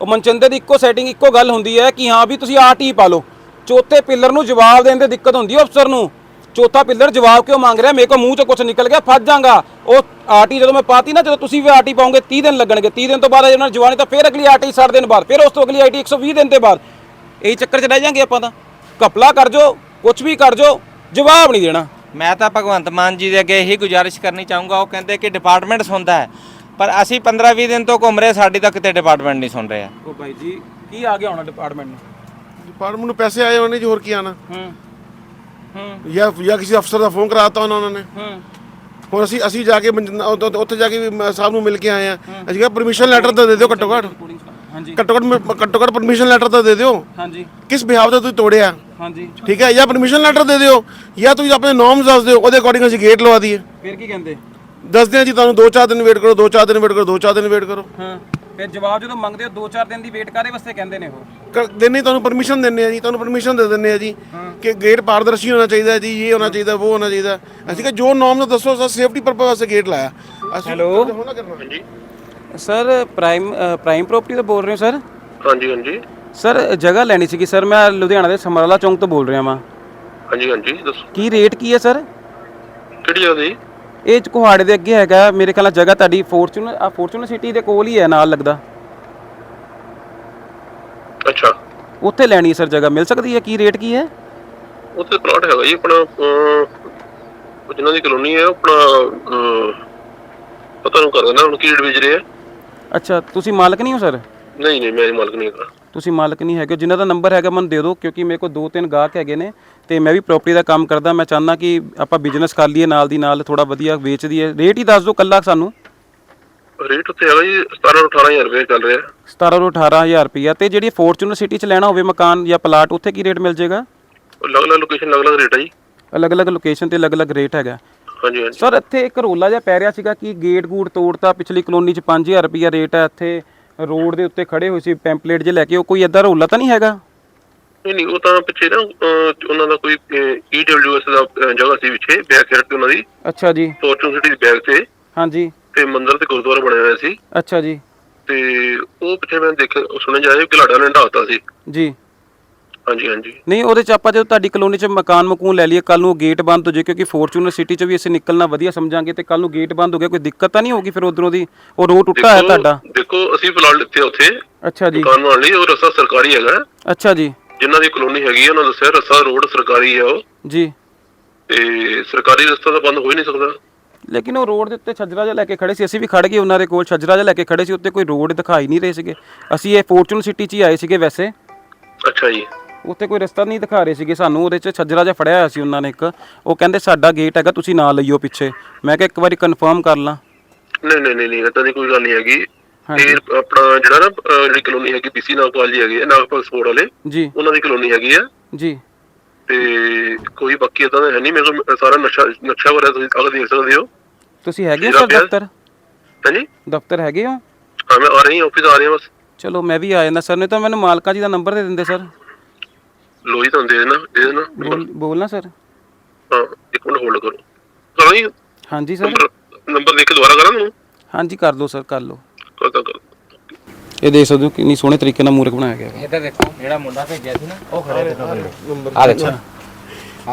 Speaker 1: ਉਹ ਮਨਚੰਦਰ ਦੀ ਇੱਕੋ ਸੈਟਿੰਗ ਇੱਕੋ ਗੱਲ ਹੁੰਦੀ ਹੈ ਕਿ ਹਾਂ ਵੀ ਤੁਸੀਂ ਆਰਟੀ ਪਾ ਲਓ। ਚੌਥੇ ਪਿੱਲਰ ਨੂੰ ਜਵਾਬ ਦੇਣ ਦੀ ਦਿੱਕਤ ਹੁੰਦੀ ਹੈ ਅਫਸਰ ਨੂੰ। ਚੌਥਾ ਪਿੱਲਰ ਜਵਾਬ ਕਿਉਂ ਮੰਗ ਰਿਹਾ? ਮੇਰੇ ਕੋ ਮੂੰਹ ਚੋਂ ਕੁਝ ਨਿਕਲ ਗਿਆ ਫਸ ਜਾਗਾ ਉਹ ਆਰਟੀ ਜਦੋਂ ਮੈਂ ਪਾਤੀ ਨਾ ਜਦੋਂ ਤੁਸੀਂ ਵੀ ਆਰਟੀ ਪਾਓਗੇ 30 ਦਿਨ ਲੱਗਣਗੇ। 30 ਦਿਨ ਤੋਂ ਬਾਅਦ ਇਹਨਾਂ ਨੇ ਜਵਾਨੀ ਤਾਂ ਫਿਰ ਅਗਲੀ ਆਰਟੀ 60 ਦਿਨ ਬਾਅਦ ਫਿਰ ਉਸ ਤੋਂ ਅਗਲੀ ਆਰਟੀ 120 ਦਿਨ ਦੇ ਬਾਅਦ। ਇਹੀ ਚੱਕਰ 'ਚ ਰਹਿ ਜਾਾਂਗੇ ਆਪਾਂ ਤਾਂ। ਕਪਲਾ ਕਰ ਜੋ ਕੁਝ ਵੀ ਕਰ ਜੋ ਜਵਾਬ ਨਹੀਂ ਦੇਣਾ।
Speaker 3: ਮੈਂ ਤਾਂ ਭਗਵੰਤ ਮਾਨ ਜੀ ਦੇ ਅੱਗੇ ਇਹੀ ਗੁਜ਼ਾਰਿਸ਼ ਕਰਨੀ ਚਾਹੂੰਗਾ। ਉਹ ਕਹਿੰਦੇ ਕਿ ਡਿਪਾਰਟਮੈਂਟ ਸੁਣਦਾ ਹੈ। ਪਰ ਅਸੀਂ 15-20 ਦਿਨ ਤੋਂ ਘੁੰਮ ਰਹੇ ਸਾਡੀ ਤਾਂ ਕਿਤੇ ਡਿਪਾਰਟਮੈਂਟ ਨਹੀਂ ਸੁਣ ਰਿਹਾ।
Speaker 1: ਉਹ ਬਾਈ ਜੀ ਕੀ ਆ ਗਿਆ ਹੁਣ ਡਿਪਾਰਟਮੈਂਟ ਨੂੰ?
Speaker 6: ਡਿਪਾਰਟਮੈਂਟ ਨੂੰ ਪੈਸੇ ਆਏ ਹੋਣੇ ਜੀ ਹੋਰ ਕੀ ਆਣਾ।
Speaker 1: ਹੂੰ।
Speaker 6: ਜਾਂ ਜਾਂ ਕਿਸੇ ਅਫਸਰ ਦਾ ਫੋਨ ਕਰਾਤਾ ਉਹਨਾਂ ਨੇ।
Speaker 1: ਹੂੰ
Speaker 6: ਹੁਣ ਅਸੀਂ ਅਸੀਂ ਜਾ ਕੇ ਉੱਥੇ ਜਾ ਕੇ ਸਾਹਿਬ ਨੂੰ ਮਿਲ ਕੇ ਆਏ ਆ ਅਸੀਂ ਕਿਹਾ ਪਰਮਿਸ਼ਨ ਲੈਟਰ ਤਾਂ ਦੇ ਦਿਓ ਘੱਟੋ ਘੱਟ।
Speaker 1: ਹਾਂਜੀ।
Speaker 6: ਘੱਟੋ ਘੱਟ ਘੱਟੋ ਘੱਟ ਪਰਮਿਸ਼ਨ ਲੈਟਰ ਤਾਂ ਦੇ ਦਿਓ।
Speaker 1: ਹਾਂਜੀ।
Speaker 6: ਕਿਸ ਬਿਹਾਵ ਤੇ ਤੁਸੀਂ ਤੋੜਿਆ?
Speaker 1: ਹਾਂਜੀ।
Speaker 6: ਠੀਕ ਹੈ ਜਾਂ ਪਰਮਿਸ਼ਨ ਲੈਟਰ ਦੇ ਦਿਓ ਜਾਂ ਤੁਸੀਂ ਆਪਣੇ ਨੋਰਮਸ ਦੱਸ ਦਿਓ ਉਹਦੇ ਅਕੋਰਡਿੰਗ ਅਸੀਂ ਗੇਟ ਲਵਾ ਦਈਏ।
Speaker 1: ਫਿਰ ਕੀ ਕਹਿੰਦੇ?
Speaker 6: ਦੱਸਦੇ ਆ ਜੀ ਤੁਹਾਨੂੰ 2-4 ਦਿਨ ਵੇਟ ਕਰੋ 2-4 ਦਿਨ ਵੇਟ ਕਰੋ 2-4 ਦਿਨ ਵੇਟ ਕਰੋ।
Speaker 1: ਹਾਂ। ਫਿਰ ਜਵਾਬ ਜਦੋਂ ਮੰਗਦੇ ਹੋ 2-4 ਦਿਨ ਦੀ ਵੇਟ ਕਾਦੇ ਵਾਸਤੇ ਕਹਿੰਦੇ ਨੇ ਉਹ?
Speaker 6: ਕਰ- ਦਿੰਨੇ ਤੁਹਾਨੂੰ ਪਰਮਿਸ਼ਨ ਦਿੰਨੇ ਆ ਜੀ ਤੁਹਾਨੂੰ ਪਰਮਿਸ਼ਨ ਦੇ ਦਿੰਨੇ ਆ ਜੀ ਕਿ ਗੇਟ ਪਾਰਦਰਸ਼ੀ ਹੋਣਾ ਚਾਹੀਦਾ ਹੈ ਜੀ ਇਹ ਹੋਣਾ ਚਾਹੀਦਾ ਉਹ ਹੋਣਾ ਚਾਹੀਦਾ। ਅਸੀਂ ਕਿ ਜੋ ਨੋਰਮਸ ਦੱਸੋ ਸਰ ਸੇਫਟੀ ਪਰਪਸ ਵਾਸਤੇ ਗੇਟ ਲਾਇਆ। ਅਸੀਂ
Speaker 1: Hello?
Speaker 6: ਹੋਣਾ ਕਰਨਾ?
Speaker 4: ਹਾਂਜੀ।
Speaker 1: ਸਰ ਪ੍ਰਾਈਮ ਪ੍ਰਾਈਮ ਪ੍ਰਾਪਰਟੀ ਤੋਂ ਬੋਲ ਰਹੇ ਹੋ ਸਰ
Speaker 4: ਹਾਂਜੀ ਹਾਂਜੀ।
Speaker 1: ਸਰ ਜਗ੍ਹਾ ਲੈਣੀ ਸੀਗੀ ਸਰ ਮੈਂ ਲੁਧਿਆਣਾ ਦੇ ਸਮਰਾਲਾ ਚੌਂਕ ਤੋਂ ਬੋਲ ਰਿਹਾ ਵਾਂ।
Speaker 4: ਹਾਂਜੀ ਹਾਂਜੀ ਦੱਸੋ।
Speaker 1: ਕੀ ਰੇਟ ਕੀ ਹੈ ਸਰ
Speaker 4: ਕਿਹੜੀ ਜਗ੍ਹਾ ਦੀ
Speaker 1: ਇਹ ਚ ਕੁਹਾੜੇ ਦੇ ਅੱਗੇ ਹੈਗਾ ਮੇਰੇ ਖਿਆਲ ਨਾਲ ਜਗ੍ਹਾ ਤੁਹਾਡੀ ਫੋਰਚੂਨਰ ਆ ਫੋਰਚੂਨਰ ਸਿਟੀ ਦੇ ਕੋਲ ਹੀ ਹੈ ਨਾਲ ਲੱਗਦਾ।
Speaker 4: ਅੱਛਾ।
Speaker 1: ਉੱਥੇ ਲੈਣੀ ਹੈ ਸਰ ਜਗ੍ਹਾ ਮਿਲ ਸਕਦੀ ਹੈ? ਕੀ ਰੇਟ ਕੀ ਹੈ?
Speaker 4: ਉੱਥੇ ਪਲਾਟ ਹੈਗਾ ਜੀ ਆਪਣਾ ਅਹ, ਉਹ ਜਿਨ੍ਹਾਂ ਦੀ ਕਲੋਨੀ ਹੈ ਉਹ ਆਪਣਾ ਅਹ, ਪਤਾ ਨੂੰ ਕਰ ਦੇਣਾ ਹੁਣ ਕੀ ਰੇਟ ਵੇਚ ਰਹੇ ਆ।
Speaker 1: ਅੱਛਾ ਤੁਸੀਂ ਮਾਲਕ ਨਹੀਂ ਹੋ ਸਰ?
Speaker 4: ਨਹੀਂ ਨਹੀਂ ਮੈਂ ਮਾਲਕ ਨਹੀਂ ਹੈਗਾ।
Speaker 1: ਤੁਸੀਂ ਮਾਲਕ ਨਹੀਂ ਹੈਗੇ ਜਿਨ੍ਹਾਂ ਦਾ ਨੰਬਰ ਹੈਗਾ ਮੈਨੂੰ ਦੇ ਦਿਓ ਕਿਉਂਕਿ ਮੇਰੇ ਕੋਲ ਦੋ ਤਿੰਨ ਗਾਹਕ ਹੈਗੇ ਨੇ ਤੇ ਮੈਂ ਵੀ ਪ੍ਰਾਪਰਟੀ ਦਾ ਕੰਮ ਕਰਦਾ ਮੈਂ ਚਾਹੁੰਦਾ ਕਿ ਆਪਾਂ ਬਿਜ਼ਨਸ ਕਰ ਲਈਏ ਨਾਲ ਦੀ ਨਾਲ ਥੋੜਾ ਵਧੀਆ ਵੇਚ ਦਈਏ। ਰੇਟ ਹੀ ਦੱਸ ਦਿਓ ਕੱਲਾ ਸਾਨੂੰ।
Speaker 4: ਰੇਟ ਉੱਥੇ ਹੈਗਾ ਜੀ 17 ਤੋਂ 18000 ਰੁਪਏ ਚੱਲ ਰਿਹਾ।
Speaker 1: 17 ਤੋਂ 18000 ਰੁਪਈਆ। ਤੇ ਜਿਹੜੀ ਫੋਰਚੂਨਰ ਸਿਟੀ 'ਚ ਲੈਣਾ ਹੋਵੇ ਮਕਾਨ ਜਾਂ ਪਲਾਟ ਉੱਥੇ ਕੀ ਰੇਟ ਮਿਲ ਜਾਏਗਾ?
Speaker 4: ਅਲੱਗ-ਅਲੱਗ ਲੋਕੇਸ਼ਨ ਅਲੱਗ-ਅਲੱਗ ਰੇਟ ਹੈ ਜੀ।
Speaker 1: ਅਲੱਗ-ਅਲੱਗ ਲੋਕੇਸ਼ਨ ਤੇ ਅਲੱਗ-ਅਲੱਗ ਰੇਟ ਹੈਗਾ।
Speaker 4: ਹਾਂਜੀ ਹਾਂਜੀ।
Speaker 1: ਸਰ ਇੱਥੇ ਇੱਕ ਰੋਲਾ ਜਿਹਾ ਪੈ ਰਿਹਾ ਸੀਗਾ ਕਿ ਗੇਟ ਗੂਟ ਤੋੜਤਾ ਪਿਛਲੀ ਕਲੋਨੀ 'ਚ 5000 ਰੁਪਈਆ ਰੇਟ ਹੈ ਇੱਥੇ। ਰੋਡ ਦੇ ਉੱਤੇ ਖੜੇ ਹੋਏ ਸੀ ਪੈਂਪਲੇਟ ਜੇ ਲੈ ਕੇ ਉਹ ਕੋਈ ਏਦਾਂ ਰੋਲਾ ਤਾਂ ਨਹੀਂ ਹੈਗਾ?
Speaker 4: ਨਹੀਂ ਨਹੀਂ ਉਹ ਤਾਂ ਪਿੱਛੇ ਨਾ ਅਹ, ਉਹਨਾਂ ਦਾ ਕੋਈ ਈਡਬਲਯੂਐਸ ਦਾ ਅਹ, ਜਗ੍ਹਾ ਸੀ ਪਿੱਛੇ ਬੈਕ ਸਾਈਡ ਤੇ ਉਹਨਾਂ ਦੀ।
Speaker 1: ਅੱਛਾ ਜੀ।
Speaker 4: ਫੋਰਚੂਨ ਸਿਟੀ ਦੀ ਬੈਕ ਤੇ।
Speaker 1: ਹਾਂਜੀ।
Speaker 4: ਤੇ ਮੰਦਿਰ ਤੇ ਗੁਰਦੁਆਰਾ ਬਣਿਆ ਹੋਇਆ ਸੀ।
Speaker 1: ਅੱਛਾ ਜੀ।
Speaker 4: ਤੇ ਉਹ ਪਿੱਛੇ ਮੈਂ ਦੇਖ ਸੁਣਿਆ ਜਾਏ ਕਿ ਲਾੜਾ ਨੇ ਢਾਤਾ ਸੀ।
Speaker 1: ਜੀ।
Speaker 4: ਹਾਂਜੀ ਹਾਂਜੀ।
Speaker 1: ਨਹੀਂ ਉਹਦੇ ਚ ਆਪਾਂ ਜਦੋਂ ਤੁਹਾਡੀ ਕਲੋਨੀ ਚ ਮਕਾਨ ਮਕੂਨ ਲੈ ਲਈਏ ਕੱਲ ਨੂੰ ਗੇਟ ਬੰਦ ਹੋ ਜਾਏ ਕਿਉਂਕਿ ਫੋਰਚੂਨਰ ਸਿਟੀ ਚ ਵੀ ਅਸੀਂ ਨਿਕਲਣਾ ਵਧੀਆ ਸਮਝਾਂਗੇ ਤੇ ਕੱਲ ਨੂੰ ਗੇਟ ਬੰਦ ਹੋ ਗਿਆ ਕੋਈ ਦਿੱਕਤ ਤਾਂ ਨਹੀਂ ਹੋਗੀ ਫਿਰ ਉਧਰੋਂ ਦੀ? ਉਹ ਰੋਡ ਟੁੱਟਾ ਹੈ ਤੁਹਾਡਾ?
Speaker 4: ਦੇਖੋ ਅਸੀਂ ਪਲਾਟ ਲਿੱਤੇ ਆ ਉੱਥੇ।
Speaker 1: ਅੱਛਾ ਜੀ।
Speaker 4: ਮਕਾਨ ਬਣਾਉਣ ਲਈ ਉਹ ਰਸਤਾ ਸਰਕਾਰੀ ਹੈਗਾ।
Speaker 1: ਅੱਛਾ ਜੀ।
Speaker 4: ਜਿਨ੍ਹਾਂ ਦੀ ਕਲੋਨੀ ਹੈਗੀ ਆ ਉਹਨਾਂ ਦੱਸਿਆ ਰਸਤਾ ਰੋਡ ਸਰਕਾਰੀ ਆ ਉਹ।
Speaker 1: ਜੀ।
Speaker 4: ਤੇ ਸਰਕਾਰੀ ਰਸਤਾ ਤਾਂ ਬੰਦ ਹੋ ਹੀ ਨਹੀਂ ਸਕਦਾ।
Speaker 1: ਲੇਕਿਨ ਉਹ ਰੋਡ ਦੇ ਉੱਤੇ ਛੱਜਰਾ ਜਿਹਾ ਲੈ ਕੇ ਖੜੇ ਸੀ। ਅਸੀਂ ਵੀ ਖੜ ਗਏ ਉਹਨਾਂ ਦੇ ਕੋਲ ਛੱਜਰਾ ਜਿਹਾ ਲੈ ਕੇ ਖੜੇ ਸੀ। ਉੱਤੇ ਕੋਈ ਰੋਡ ਦਿਖਾਈ ਨਹੀਂ ਰਹੇ ਸੀਗੇ। ਅਸੀਂ ਇਹ ਫੋਰਚੂਨ ਸਿਟੀ 'ਚ ਹੀ ਆਏ ਸੀਗੇ ਵੈਸੇ।
Speaker 4: ਅੱਛਾ ਜੀ।
Speaker 1: ਉੱਥੇ ਕੋਈ ਰਸਤਾ ਨਹੀਂ ਦਿਖਾ ਰਹੇ ਸੀਗੇ ਸਾਨੂੰ। ਉਹਦੇ 'ਚ ਛੱਜਰਾ ਜਿਹਾ ਫੜਿਆ ਹੋਇਆ ਸੀ ਉਹਨਾਂ ਨੇ ਇੱਕ। ਉਹ ਕਹਿੰਦੇ ਸਾਡਾ ਗੇਟ ਹੈਗਾ ਤੁਸੀਂ ਨਾਲ ਲਈਓ ਪਿੱਛੇ। ਮੈਂ ਕਿਹਾ ਇੱਕ ਵਾਰੀ ਕਨਫਰਮ ਕਰ ਲਾਂ।
Speaker 4: ਨਹੀਂ ਨਹੀਂ ਨਹੀਂ ਨਹੀਂ ਏਦਾਂ ਦੀ ਕੋਈ ਗੱਲ ਨਹੀਂ ਹੈਗੀ। ਇਹ ਆਪਣਾ ਜਿਹੜਾ ਨਾ ਜਿਹੜੀ ਕਲੋਨੀ ਹੈਗੀ ਬੀਸੀ ਨਾਗਪਾਲ ਜੀ ਹੈਗੀ ਹੈ ਨਾਗਪਾਲ ਸਪੋਰਟ ਵਾਲੇ
Speaker 1: ਜੀ।
Speaker 4: ਉਹਨਾਂ ਦੀ ਕਲੋਨੀ ਹੈਗੀ ਆ।
Speaker 1: ਜੀ।
Speaker 4: ਤੇ ਕੋਈ ਬਾਕੀ ਏਦਾਂ ਦਾ ਹੈ ਨਹੀਂ ਮੇਰੇ ਕੋਲ ਸਾਰਾ ਨਕਸ਼ਾ ਨਕਸ਼ਾ ਵਗੈਰਾ ਤੁਸੀਂ ਆਹ ਦੇਖ ਸਕਦੇ ਹੋ।
Speaker 1: ਤੁਸੀਂ ਹੈਗੇ ਸਰ ਦਫ਼ਤਰ?
Speaker 4: ਹਾਂਜੀ?
Speaker 1: ਦਫ਼ਤਰ ਹੈਗੇ ਹੋ?
Speaker 4: ਹਾਂ ਮੈਂ ਆ ਰਹੀ ਹਾਂ ਆਫਿਸ ਆ ਰਹੀ ਹਾਂ ਬਸ।
Speaker 1: ਚਲੋ ਮੈਂ ਵੀ ਆ ਜਾਂਦਾ ਸਰ ਨੇ ਤਾਂ ਮੈਨੂੰ ਮਾਲਕਾ ਜੀ ਦਾ ਨੰਬਰ ਦੇ ਦਿੰਦੇ ਸਰ।
Speaker 4: ਲੋਈ ਤੁਹਾਨੂੰ ਦੇ ਦੇਣਾ ਦੇ ਦੇਣਾ
Speaker 1: ਬੋਲ ਬੋਲਣਾ ਸਰ।
Speaker 4: ਹਾਂ ਇੱਕ ਮਿੰਟ ਹੋਲਡ ਕਰੋ। ਜੀ।
Speaker 1: ਹਾਂਜੀ ਸਰ।
Speaker 4: ਨੰਬਰ ਦੇਖ ਕੇ ਦੁਬਾਰਾ ਕਰਾਂ ਤੁਹਾਨੂੰ
Speaker 1: ਹਾਂਜੀ ਕਰ ਲਓ ਸਰ ਕਰ ਲਓ।
Speaker 4: ਕਰ
Speaker 1: ਇਹ ਦੇਖ ਸਕਦੇ ਹੋ ਕਿੰਨੀ ਸੋਹਣੇ ਤਰੀਕੇ ਨਾਲ ਮੂਰਖ ਬਣਾਇਆ ਗਿਆ ਹੈ।
Speaker 3: ਇੱਧਰ ਦੇਖੋ ਜਿਹੜਾ ਮੁੰਡਾ ਭੇਜਿਆ ਸੀ ਨਾ ਉਹ ਖੜੇ ਤੇ ਬੰਦੇ ਆ ਦੇਖੋ।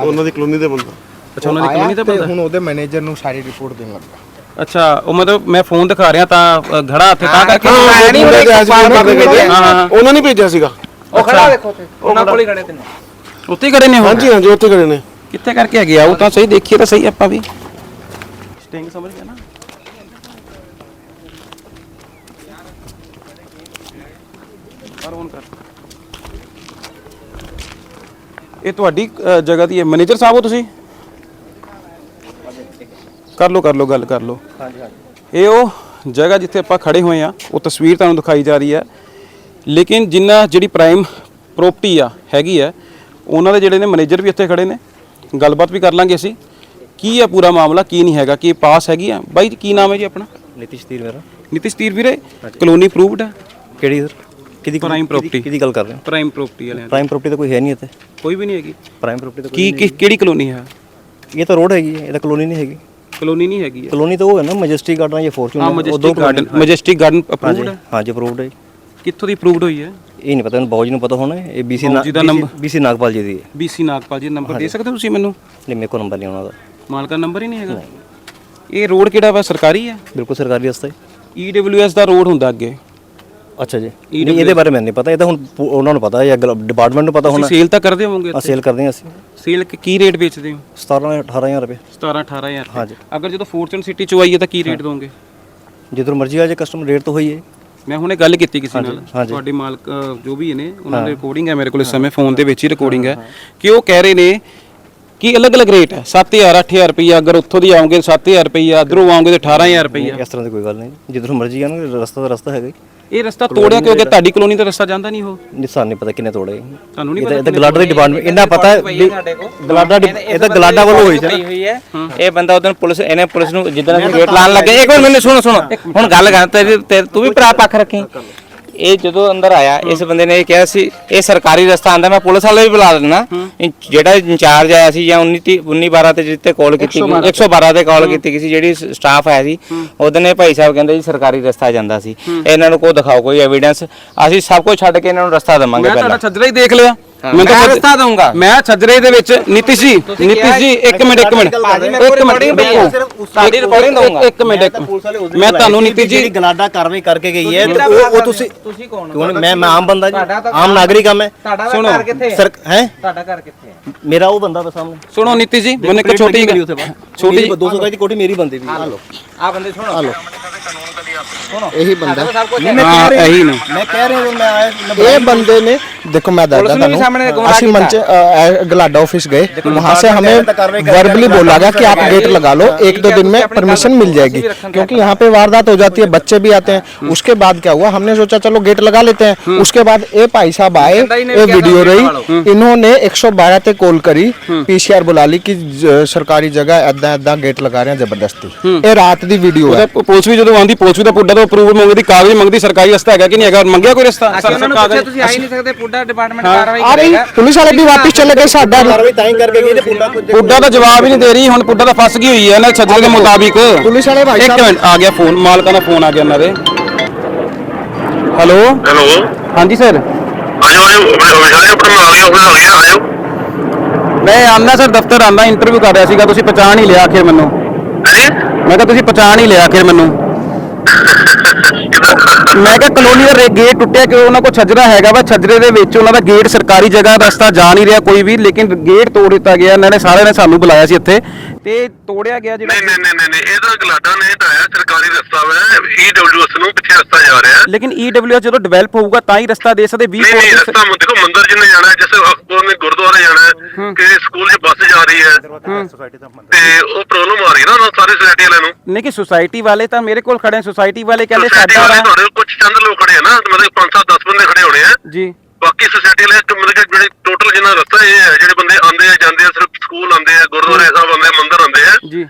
Speaker 6: ਉਹਨਾਂ ਦੀ ਕਲੋਨੀ ਦੇ ਬੰਦਾ।
Speaker 1: ਅੱਛਾ ਉਹਨਾਂ ਦੀ ਕਲੋਨੀ ਦਾ
Speaker 7: ਤੇ
Speaker 1: ਬੰਦਾ
Speaker 7: ਹੁਣ ਉਹਦੇ ਮੈਨੇਜਰ ਨੂੰ ਸਾਰੀ ਰਿਪੋਰਟ ਦੇਣ ਲੱਗਾ।
Speaker 1: ਅੱਛਾ ਉਹ ਮਤਲਬ ਮੈਂ ਫੋਨ ਦਿਖਾ ਰਿਹਾ ਤਾਂ ਘੜਾ ਇੱਥੇ ਤਾਂ ਕਰਕੇ।
Speaker 6: ਉਹਨਾਂ ਨੇ ਭੇਜਿਆ ਸੀਗਾ।
Speaker 3: ਉਹ ਖੜਾ ਦੇਖੋ ਤੇ ਉਹਨਾਂ ਕੋਲ ਹੀ ਖੜੇ। ਤੇ
Speaker 1: ਉੱਥੇ ਹੀ ਖੜੇ ਨੇ
Speaker 6: ਹਾਂਜੀ ਹਾਂਜੀ ਉੱਥੇ ਖੜੇ ਨੇ।
Speaker 1: ਕਿੱਥੇ ਕਰਕੇ ਹੈਗੇ ਆ ਉਹ ਤਾਂ ਸਹੀ ਦੇਖੀਏ ਤਾਂ ਸਹੀ ਆਪਾਂ ਵੀ। ਸਟਿੰਗ ਸਮਝ ਗਿਆ ਨਾ? ਇਹ ਤੁਹਾਡੀ ਅ, ਜਗ੍ਹਾ ਦੀ ਹੈ। ਮੈਨੇਜਰ ਸਾਹਿਬ ਹੋ ਤੁਸੀਂ? ਕਰ ਲਓ ਕਰ ਲਓ ਗੱਲ ਕਰ ਲਓ। ਇਹ ਉਹ ਜਗ੍ਹਾ ਜਿੱਥੇ ਆਪਾਂ ਖੜੇ ਹੋਏ ਆ ਉਹ ਤਸਵੀਰ ਤੁਹਾਨੂੰ ਦਿਖਾਈ ਜਾ ਰਹੀ ਹੈ। ਲੇਕਿਨ ਜਿੰਨਾ ਜਿਹੜੀ ਪ੍ਰਾਈਮ ਪ੍ਰੋਪਰਟੀ ਆ ਹੈਗੀ ਆ ਉਹਨਾਂ ਦੇ ਜਿਹੜੇ ਨੇ ਮੈਨੇਜਰ ਵੀ ਇੱਥੇ ਖੜੇ ਨੇ। ਗੱਲਬਾਤ ਵੀ ਕਰ ਲਾਂਗੇ ਅਸੀਂ। ਕੀ ਆ ਪੂਰਾ ਮਾਮਲਾ ਕੀ ਨਹੀਂ ਹੈਗਾ ਕੀ ਪਾਸ ਹੈਗੀ ਆ? ਬਾਈ ਜੀ, ਕੀ ਨਾਮ ਹੈ ਜੀ ਆਪਣਾ?
Speaker 5: ਨਿਤਿਸ਼ ਤੀਰ ਮੇਰਾ।
Speaker 1: ਨਿਤਿਸ਼ ਤੀਰ ਵੀਰੇ ਕਲੋਨੀ ਅਪਰੂਵਡ ਹੈ
Speaker 5: ਕਿਹੜੀ ਸਰ? ਕਿਹਦੀ
Speaker 1: Prime property।
Speaker 5: ਕਿਹਦੀ ਗੱਲ ਕਰ ਰਹੇ ਹੋ?
Speaker 1: ਪ੍ਰਾਈਮ ਪ੍ਰੋਪਰਟੀ ਵਾਲਿਆਂ ਦੀ।
Speaker 5: ਪ੍ਰਾਈਮ ਪ੍ਰਾਪਰਟੀ ਤਾਂ ਕੋਈ ਹੈ ਨਹੀਂ ਇੱਥੇ।
Speaker 1: ਕੋਈ ਵੀ ਨਹੀਂ ਹੈਗੀ।
Speaker 5: ਪ੍ਰਾਈਮ ਪ੍ਰਾਪਰਟੀ ਤਾਂ
Speaker 1: ਕੀ ਕੀ- ਕਿਹੜੀ ਕਲੋਨੀ ਹੈ
Speaker 5: ਕੋਈ ਇਹ ਤਾਂ ਰੋਡ ਹੈਗੀ ਹੈ ਇਹ ਤਾਂ ਕਲੋਨੀ ਨਹੀਂ ਹੈਗੀ।
Speaker 1: ਕਲੋਨੀ ਨਹੀਂ ਹੈਗੀ
Speaker 5: ਕਲੋਨੀ ਤਾਂ ਉਹ ਹੈ ਨਾ ਮੈਜੈਸਟਿਕ ਗਾਰਡਨ ਜਾਂ ਫੋਰਚੂਨ
Speaker 1: ਹਾਂ Majestic Garden Majestic
Speaker 5: Garden
Speaker 1: approved ਹੈ।
Speaker 5: ਹਾਂਜੀ ਅਪਰੂਵਡ ਹੈ
Speaker 1: ਕਿੱਥੋਂ ਦੀ ਅਪਰੂਵਡ ਹੋਈ ਹੈ?
Speaker 5: ਇਹ ਨਹੀਂ ਪਤਾ ਇਹਨੂੰ ਬਾਊ ਜੀ ਨੂੰ ਪਤਾ ਹੋਣਾ ਹੈ। ਇਹ ਬੀਸੀ
Speaker 1: ਬਾਊ ਜੀ ਦਾ number?
Speaker 5: ਬੀਸੀ ਨਾਗਪਾਲ ਜੀ ਦੀ ਹੈ।
Speaker 1: ਬੀਸੀ ਨਾਗਪਾਲ ਜੀ ਨੰਬਰ ਦੇ ਸਕਦੇ ਹੋ ਤੁਸੀਂ ਮੈਨੂੰ?
Speaker 5: ਨਹੀਂ ਮੇਰੇ ਕੋਲ ਨੰਬਰ ਨਹੀਂ ਉਹਨਾਂ ਦਾ।
Speaker 1: ਮਾਲਕਾ ਨੰਬਰ ਹੀ ਨਹੀਂ ਹੈਗਾ? ਇਹ ਰੋਡ ਕਿਹੜਾ ਵਾ ਸਰਕਾਰੀ ਹੈ
Speaker 5: ਬਿਲਕੁਲ ਸਰਕਾਰੀ ਰਸਤਾ ਹੈ।
Speaker 1: ਈਡਬਲਯੂਐਸ ਦਾ ਰੋਡ ਹੁੰਦਾ ਅੱਗੇ।
Speaker 5: ਅੱਛਾ ਜੀ। ਨਹੀਂ ਇਹਦੇ ਬਾਰੇ ਮੈਨੂੰ ਨਹੀਂ ਪਤਾ ਇਹ ਤਾਂ ਹੁਣ ਪੂ- ਉਹਨਾਂ ਨੂੰ ਪਤਾ ਹੈ ਜਾਂ ਡਿਪਾਰਟਮੈਂਟ ਨੂੰ ਪਤਾ ਹੋਣਾ।
Speaker 1: ਸੇਲ ਤਾਂ ਕਰਦੇ ਹੋਵੋਗੇ
Speaker 5: ਆ ਸੇਲ ਕਰਦੇ ਹਾਂ ਅਸੀਂ।
Speaker 1: ਸੇਲ ਕੀ ਰੇਟ ਵੇਚਦੇ ਹੋ?
Speaker 5: 17 18000 ਰੁਪਏ।
Speaker 1: 17 18000
Speaker 5: ਹਾਂਜੀ।
Speaker 1: ਅਗਰ ਜਦੋਂ ਫੋਰਚੂਨ ਸਿਟੀ ਚ ਆਈਏ ਤਾਂ ਕੀ ਰੇਟ ਦੋਗੇ?
Speaker 5: ਜਿੱਧਰ ਮਰਜ਼ੀ ਆ ਜਾਏ ਕਸਟਮਰ ਰੇਟ ਤਾਂ ਹੋਈ ਹੈ
Speaker 1: ਮੈਂ ਹੁਣੇ ਗੱਲ ਕੀਤੀ ਕਿਸੇ ਨਾਲ।
Speaker 5: ਹਾਂਜੀ।
Speaker 1: ਤੁਹਾਡੇ ਮਾਲਕ ਅ, ਜੋ ਵੀ ਨੇ ਉਹਨਾਂ ਦੀ ਰਿਕਾਰਡਿੰਗ ਹੈ ਮੇਰੇ ਕੋਲ ਇਸ ਸਮੇਂ ਫੋਨ ਦੇ ਵਿੱਚ ਹੀ ਰਿਕਾਰਡਿੰਗ ਹੈ। ਕਿ ਉਹ ਕਹਿ ਰਹੇ ਨੇ ਕਿ ਅਲੱਗ-ਅਲੱਗ ਰੇਟ ਹੈ। 7000 8000 ਰੁਪਈਆ ਅਗਰ ਉੱਥੋਂ ਦੀ ਆਉਂਗੇ 7000 ਰੁਪਈਆ ਇਧਰੋਂ ਆਉਂਗੇ ਤੇ 18000 ਰੁਪਈਆ।
Speaker 5: ਇਸ ਤਰ੍ਹਾਂ ਦੀ ਕੋਈ ਗੱਲ ਨਹੀਂ। ਜਿੱਧਰ ਮਰਜ਼ੀ ਆਣਗੇ ਰਸਤਾ ਤਾਂ ਰਸਤਾ ਹੈਗਾ ਹੀ।
Speaker 1: ਇਹ ਰਸਤਾ ਤੋੜਿਆ ਕਿਉਂਕਿ ਤੁਹਾਡੀ ਕਲੋਨੀ ਦਾ ਰਸਤਾ ਜਾਂਦਾ ਨਹੀਂ ਉਹ?
Speaker 5: ਨਹੀਂ ਸਾਨੂੰ ਨਹੀਂ ਪਤਾ ਕਿੰਨੇ ਤੋੜੇ।
Speaker 1: ਤੁਹਾਨੂੰ ਨਹੀਂ
Speaker 5: ਇਹ ਤਾਂ ਇਹ ਤਾਂ ਗਲਾਡਾ ਦੀ ਡਿਪਾਰਟਮੈਂਟ ਇਹਨਾਂ ਪਤਾ ਗਲਾਡਾ ਇਹ ਤਾਂ ਗਲਾਡਾ ਵੱਲੋਂ ਹੋਈ
Speaker 3: ਹੋਈ ਹੈ। ਇਹ ਬੰਦਾ ਉਦੋਂ ਪੁਲਿਸ ਇਹਨੇ ਪੁਲਿਸ ਨੂੰ ਜਿੱਦਾਂ ਅਸੀਂ ਗੇਟ ਲਾਣ ਲੱਗੇ। ਇੱਕ ਮਿੰਟ ਮੈਨੂੰ ਸੁਣੋ ਸੁਣੋ। ਹੁਣ ਗੱਲ ਕਰ ਤੂੰ ਵੀ ਭਰਾ ਪੱਖ ਰੱਖੀ। ਇਹ ਜਦੋਂ ਅੰਦਰ ਆਇਆ ਇਸ ਬੰਦੇ ਨੇ ਇਹ ਕਿਹਾ ਸੀ ਇਹ ਸਰਕਾਰੀ ਰਸਤਾ ਆਂਦਾ ਮੈਂ ਪੁਲਿਸ ਵਾਲੇ ਵੀ ਬੁਲਾ ਦਿੰਦਾ ਜਿਹੜਾ ਇੰਚਾਰਜ ਆਇਆ ਸੀ ਜਾਂ 19 19 12 ਤੇ ਜਿੱਤੇ ਕਾਲ ਕੀਤੀ ਗਈ 112 ਤੇ ਕਾਲ ਕੀਤੀ ਸੀ ਜਿਹੜੀ ਸਟਾਫ ਆਇਆ ਸੀ ਉਹਦੇ ਨੇ ਭਾਈ ਸਾਹਿਬ ਕਹਿੰਦੇ ਜੀ ਸਰਕਾਰੀ ਰਸਤਾ ਜਾਂਦਾ ਸੀ। ਇਹਨਾਂ ਨੂੰ ਕੋਈ ਦਿਖਾਓ ਕੋਈ ਐਵੀਡੈਂਸ ਅਸੀਂ ਸਭ ਕੁਝ ਛੱਡ ਕੇ ਇਹਨਾਂ ਨੂੰ ਰਸਤਾ ਦੇਵਾਂਗੇ
Speaker 1: ਮੈਂ
Speaker 3: ਪਹਿਲਾਂ।
Speaker 1: ਤੁਹਾਡਾ ਛੱਜਰਾ ਹੀ ਦੇਖ ਲਿਆ।
Speaker 3: ਮੈਂ
Speaker 1: ਤਾਂ
Speaker 3: ਰਸਤਾ ਦਊਂਗਾ।
Speaker 1: ਮੈਂ ਛੱਜਰੇ ਦੇ ਵਿੱਚ ਨਿਤਿਸ਼ ਜੀ ਨਿਤਿਸ਼ ਜੀ ਇੱਕ ਮਿੰਟ ਇੱਕ ਮਿੰਟ ਇੱਕ ਮਿੰਟ
Speaker 3: ਹੈ।
Speaker 1: ਦੇਖੋ
Speaker 3: ਸਾਡੀ recording ਦਊਂਗਾ।
Speaker 1: ਇੱਕ ਮਿੰਟ। ਇੱਕ ਮੈਂ ਤੁਹਾਨੂੰ ਨਿਤਿਸ਼ ਜੀ
Speaker 5: ਗਲਾਡਾ ਕਾਰਵਾਈ ਕਰਕੇ ਗਈ ਹੈ ਤੇ ਉਹ ਉਹ ਤੁਸੀਂ
Speaker 3: ਤੁਸੀਂ ਕੌਣ?
Speaker 5: ਮੈਂ ਮੈਂ ਆਮ ਬੰਦਾ ਜੀ
Speaker 3: ਤਾਂ
Speaker 5: ਆਮ ਨਾਗਰਿਕ ਆ ਮੈਂ।
Speaker 1: ਸੁਣੋ,
Speaker 3: ਹੈ?
Speaker 5: ਸਰ ਹੈ?
Speaker 3: ਤੁਹਾਡਾ ਘਰ ਕਿੱਥੇ ਹੈ?
Speaker 5: ਮੇਰਾ ਉਹ ਬੰਦਾ ਵਾ ਸਾਹਮਣੇ।
Speaker 1: ਸੁਣੋ ਨਿਤਿਸ਼ ਜੀ ਮੈਨੂੰ ਇੱਕ ਛੋਟੀ
Speaker 5: ਛੋਟੀ
Speaker 1: ਛੋਟੀ
Speaker 5: ਛੋਟੀ 200 ਗਜ ਦੀ ਕੋਠੀ ਮੇਰੀ ਬੰਦੀ ਵੀ। ਆ ਲੋ
Speaker 3: ਆ ਬੰਦੇ ਸੁਣੋ। ਹਲੋ
Speaker 7: ਇਹੀ ਬੰਦਾ
Speaker 3: ਸਭ ਕੁਝ
Speaker 1: ਹਾਂ ਇਹੀ ਨੇ
Speaker 5: ਮੈਂ ਕਹਿ ਰਿਹਾ ਹਾਂ ਮੈਂ ਆਇਆ
Speaker 7: ਇਹ ਬੰਦੇ ने देखो मैं दादा
Speaker 3: पुलिस ने भी सामने गुमराह
Speaker 7: ਅਸੀਂ
Speaker 3: किया।
Speaker 7: मंच गलाडा ऑफिस गए वहां से हमें वर्बली बोला गया कि आप गेट लगा लो एक दो दिन में परमिशन मिल जाएगी क्योंकि यहाँ पे वारदात हो जाती है बच्चे भी आते हैं उसके बाद क्या हुआ हमने सोचा चलो गेट लगा लेते हैं उसके बाद ये भाई साहब आए ये वीडियो रही इन्होंने 112 ਤੇ ਕਾਲ ਕਰੀ ਪੀਸੀਆਰ ਬੁਲਾ ਲਈ ਕਿ ਜ- ਸਰਕਾਰੀ ਜਗ੍ਹਾ ਐਦਾਂ ਐਦਾਂ ਗੇਟ ਲਗਾ ਰਹੇ ਆ ਜ਼ਬਰਦਸਤੀ ਇਹ ਰਾਤ ਦੀ ਵੀਡੀਓ ਹੈ
Speaker 1: ਉਹਦਾ ਪੁਲਿਸ ਵੀ ਜਦੋਂ ਆਂਦੀ ਪੁਲਿਸ ਵੀ ਤਾਂ ਪੁੱਡਾ ਤੋਂ ਅਪਰੂਵਲ ਮੰਗਦੀ ਕਾਗਜ਼ ਮੰਗਦੀ ਸਰਕਾਰੀ ਰਸਤਾ ਹੈਗਾ ਕਿ ਨਹੀਂ ਹੈਗਾ? ਮੰਗਿਆ ਕੋਈ ਰਸਤਾ?
Speaker 3: ਅਸੀਂ ਉਹਨਾਂ ਨੂੰ ਪੁੱਛਿਆ ਤੁਸੀਂ ਆ ਹੀ ਨਹੀਂ ਸਕਦੇ ਪੁੱਡਾ ਡਿਪਾਰਟਮੈਂਟ ਕਾਰਵਾਈ
Speaker 7: ਆ ਰਹੀ ਪੁਲਿਸ ਵਾਲੇ ਵੀ ਵਾਪਸ ਚਲੇ ਗਏ ਸਾਡਾ।
Speaker 5: ਕਾਰਵਾਈ ਤਾਂ ਹੀ ਕਰਕੇ ਗਈ ਤੇ ਪੁੱਡਾ
Speaker 1: ਪੁੱਡਾ ਦਾ ਜਵਾਬ ਹੀ ਨਹੀਂ ਦੇ ਰਹੀ ਹੁਣ ਪੁੱਡਾ ਤਾਂ ਫਸ ਗਈ ਹੋਈ ਹੈ ਨਾ ਛੱਜਰੇ ਦੇ ਮੁਤਾਬਿਕ।
Speaker 7: ਪੁਲਿਸ ਵਾਲੇ ਭਾਈ
Speaker 1: ਇੱਕ
Speaker 7: ਸਾਹਿਬ
Speaker 1: ਮਿੰਟ ਆ ਗਿਆ ਫੋਨ ਮਾਲਕਾਂ ਦਾ ਫੋਨ ਆ ਗਿਆ ਇਹਨਾਂ ਦੇ। ਹੈਲੋ?
Speaker 4: ਹੈਲੋ?
Speaker 1: ਹਾਂਜੀ ਸਰ।
Speaker 4: ਆਜੋ ਆਜੋ ਵਿਸ਼ਾਲੇ ਆਪਣਾ ਆ ਗਿਆ ਆਫਿਸ ਆ ਗਿਆ ਆਜੋ।
Speaker 1: ਮੈਂ ਆਂਦਾ ਸਰ ਦਫ਼ਤਰ ਆਂਦਾ ਇੰਟਰਵਿਊ ਕਰ ਰਿਹਾ ਸੀਗਾ ਤੁਸੀਂ ਪਛਾਣ ਹੀ ਲਿਆ ਆਖਿਰ ਮੈਨੂੰ। ਮੈਂ ਕਿਹਾ ਤੁਸੀਂ ਪਛਾਣ ਹੀ ਲਿਆ ਆਖਿਰ ਮੈਨੂੰ। ਮੈਂ ਕਿਹਾ ਕਲੋਨੀ ਦਾ ਗੇਟ ਟੁੱਟਿਆ ਕਿ ਉਹਨਾਂ ਕੋਲ ਛੱਜਰਾ ਹੈਗਾ ਵਾ। ਛੱਜਰੇ ਦੇ ਵਿੱਚ ਉਹਨਾਂ ਦਾ ਗੇਟ ਸਰਕਾਰੀ ਜਗ੍ਹਾ, ਰਸਤਾ ਜਾ ਨਹੀਂ ਰਿਹਾ ਕੋਈ ਵੀ, ਲੇਕਿਨ ਗੇਟ ਤੋੜ ਦਿੱਤਾ ਗਿਆ। ਇਹਨਾਂ ਨੇ ਸਾਰਿਆਂ ਨੇ ਸਾਨੂੰ ਬੁਲਾਇਆ ਸੀ ਇੱਥੇ। ਤੇ ਤੋੜਿਆ ਗਿਆ ਜਿਹੜਾ
Speaker 4: ਨਹੀਂ ਨਹੀਂ ਨਹੀਂ ਨਹੀਂ, ਇਹਦਾ ਗਲਾਡਾ ਨੇ ਤਾਂ ਹੈ ਸਰਕਾਰੀ ਰਸਤਾ ਵਾ ਈਡਬਲਯੂਐਸ ਨੂੰ ਪਿੱਛੇ ਰਸਤਾ ਜਾ ਰਿਹਾ ਹੈ।
Speaker 1: ਲੇਕਿਨ ਈਡਬਲਯੂਐਸ ਜਦੋਂ ਡਿਵੈਲਪ ਹੋਊਗਾ ਤਾਂ ਹੀ ਰਸਤਾ ਦੇ ਸਕਦੇ 20
Speaker 4: ਨਹੀਂ ਨਹੀਂ
Speaker 1: ਫੁੱਟ
Speaker 4: ਰਸਤਾ ਮ- ਦੇਖੋ ਮੰਦਰ ਜਿੰਨੇ ਜਾਣਾ ਹੈ ਜਿਸ ਉਹਨੇ ਗੁਰਦੁਆਰੇ ਜਾਣਾ ਹੈ ਕਿ ਸਕੂਲ 'ਚ ਬੱਸ ਜਾ ਰਹੀ ਹੈ ਤੇ ਉਹ ਪ੍ਰੋਬਲਮ ਆ ਰਹੀ ਹੈ ਨਾ ਉਹਨਾਂ ਸਾਰੇ ਸੋਸਾਇਟੀ ਵਾਲਿਆਂ ਨੂੰ।
Speaker 1: ਨਹੀਂ ਕਿ ਸੁਸਾਇਟੀ ਵਾਲੇ ਤਾਂ ਮੇਰੇ ਕੋਲ ਖੜੇ ਸੁਸਾਇਟੀ ਵਾਲੇ ਕਹਿੰਦੇ
Speaker 4: ਸੋਸਾਇਟੀ
Speaker 1: ਸਾਡਾ
Speaker 4: ਵਾਲੇ
Speaker 1: ਰਾਹ-
Speaker 4: ਤੁਹਾਡੇ ਕੁਝ ਚੰਦ ਲੋਕ ਖੜੇ ਆ ਨਾ ਮਤਲਬ 5-7 10 ਬੰਦੇ ਖੜੇ ਹੋਣੇ ਆ।
Speaker 1: ਜੀ।
Speaker 4: ਬਾਕੀ ਸੋਸਾਇਟੀ ਵਾਲੇ ਇੱਕ ਮਤਲਬ ਕਿ ਜਿਹੜੇ ਟੋਟਲ ਜਿੰਨਾ ਰਸਤਾ ਇਹ ਹੈ ਜਿਹੜੇ ਬੰਦੇ ਆਉਂਦੇ ਆ ਜਾਂਦੇ ਆ ਸਿਰਫ ਸਕੂਲ ਆਉਂਦੇ ਆ ਗੁਰਦੁਆਰੇ ਸਾਹਿਬ ਆਉਂਦੇ ਆ ਮੰਦਰ ਆਉਂਦੇ ਆ
Speaker 1: ਜੀ।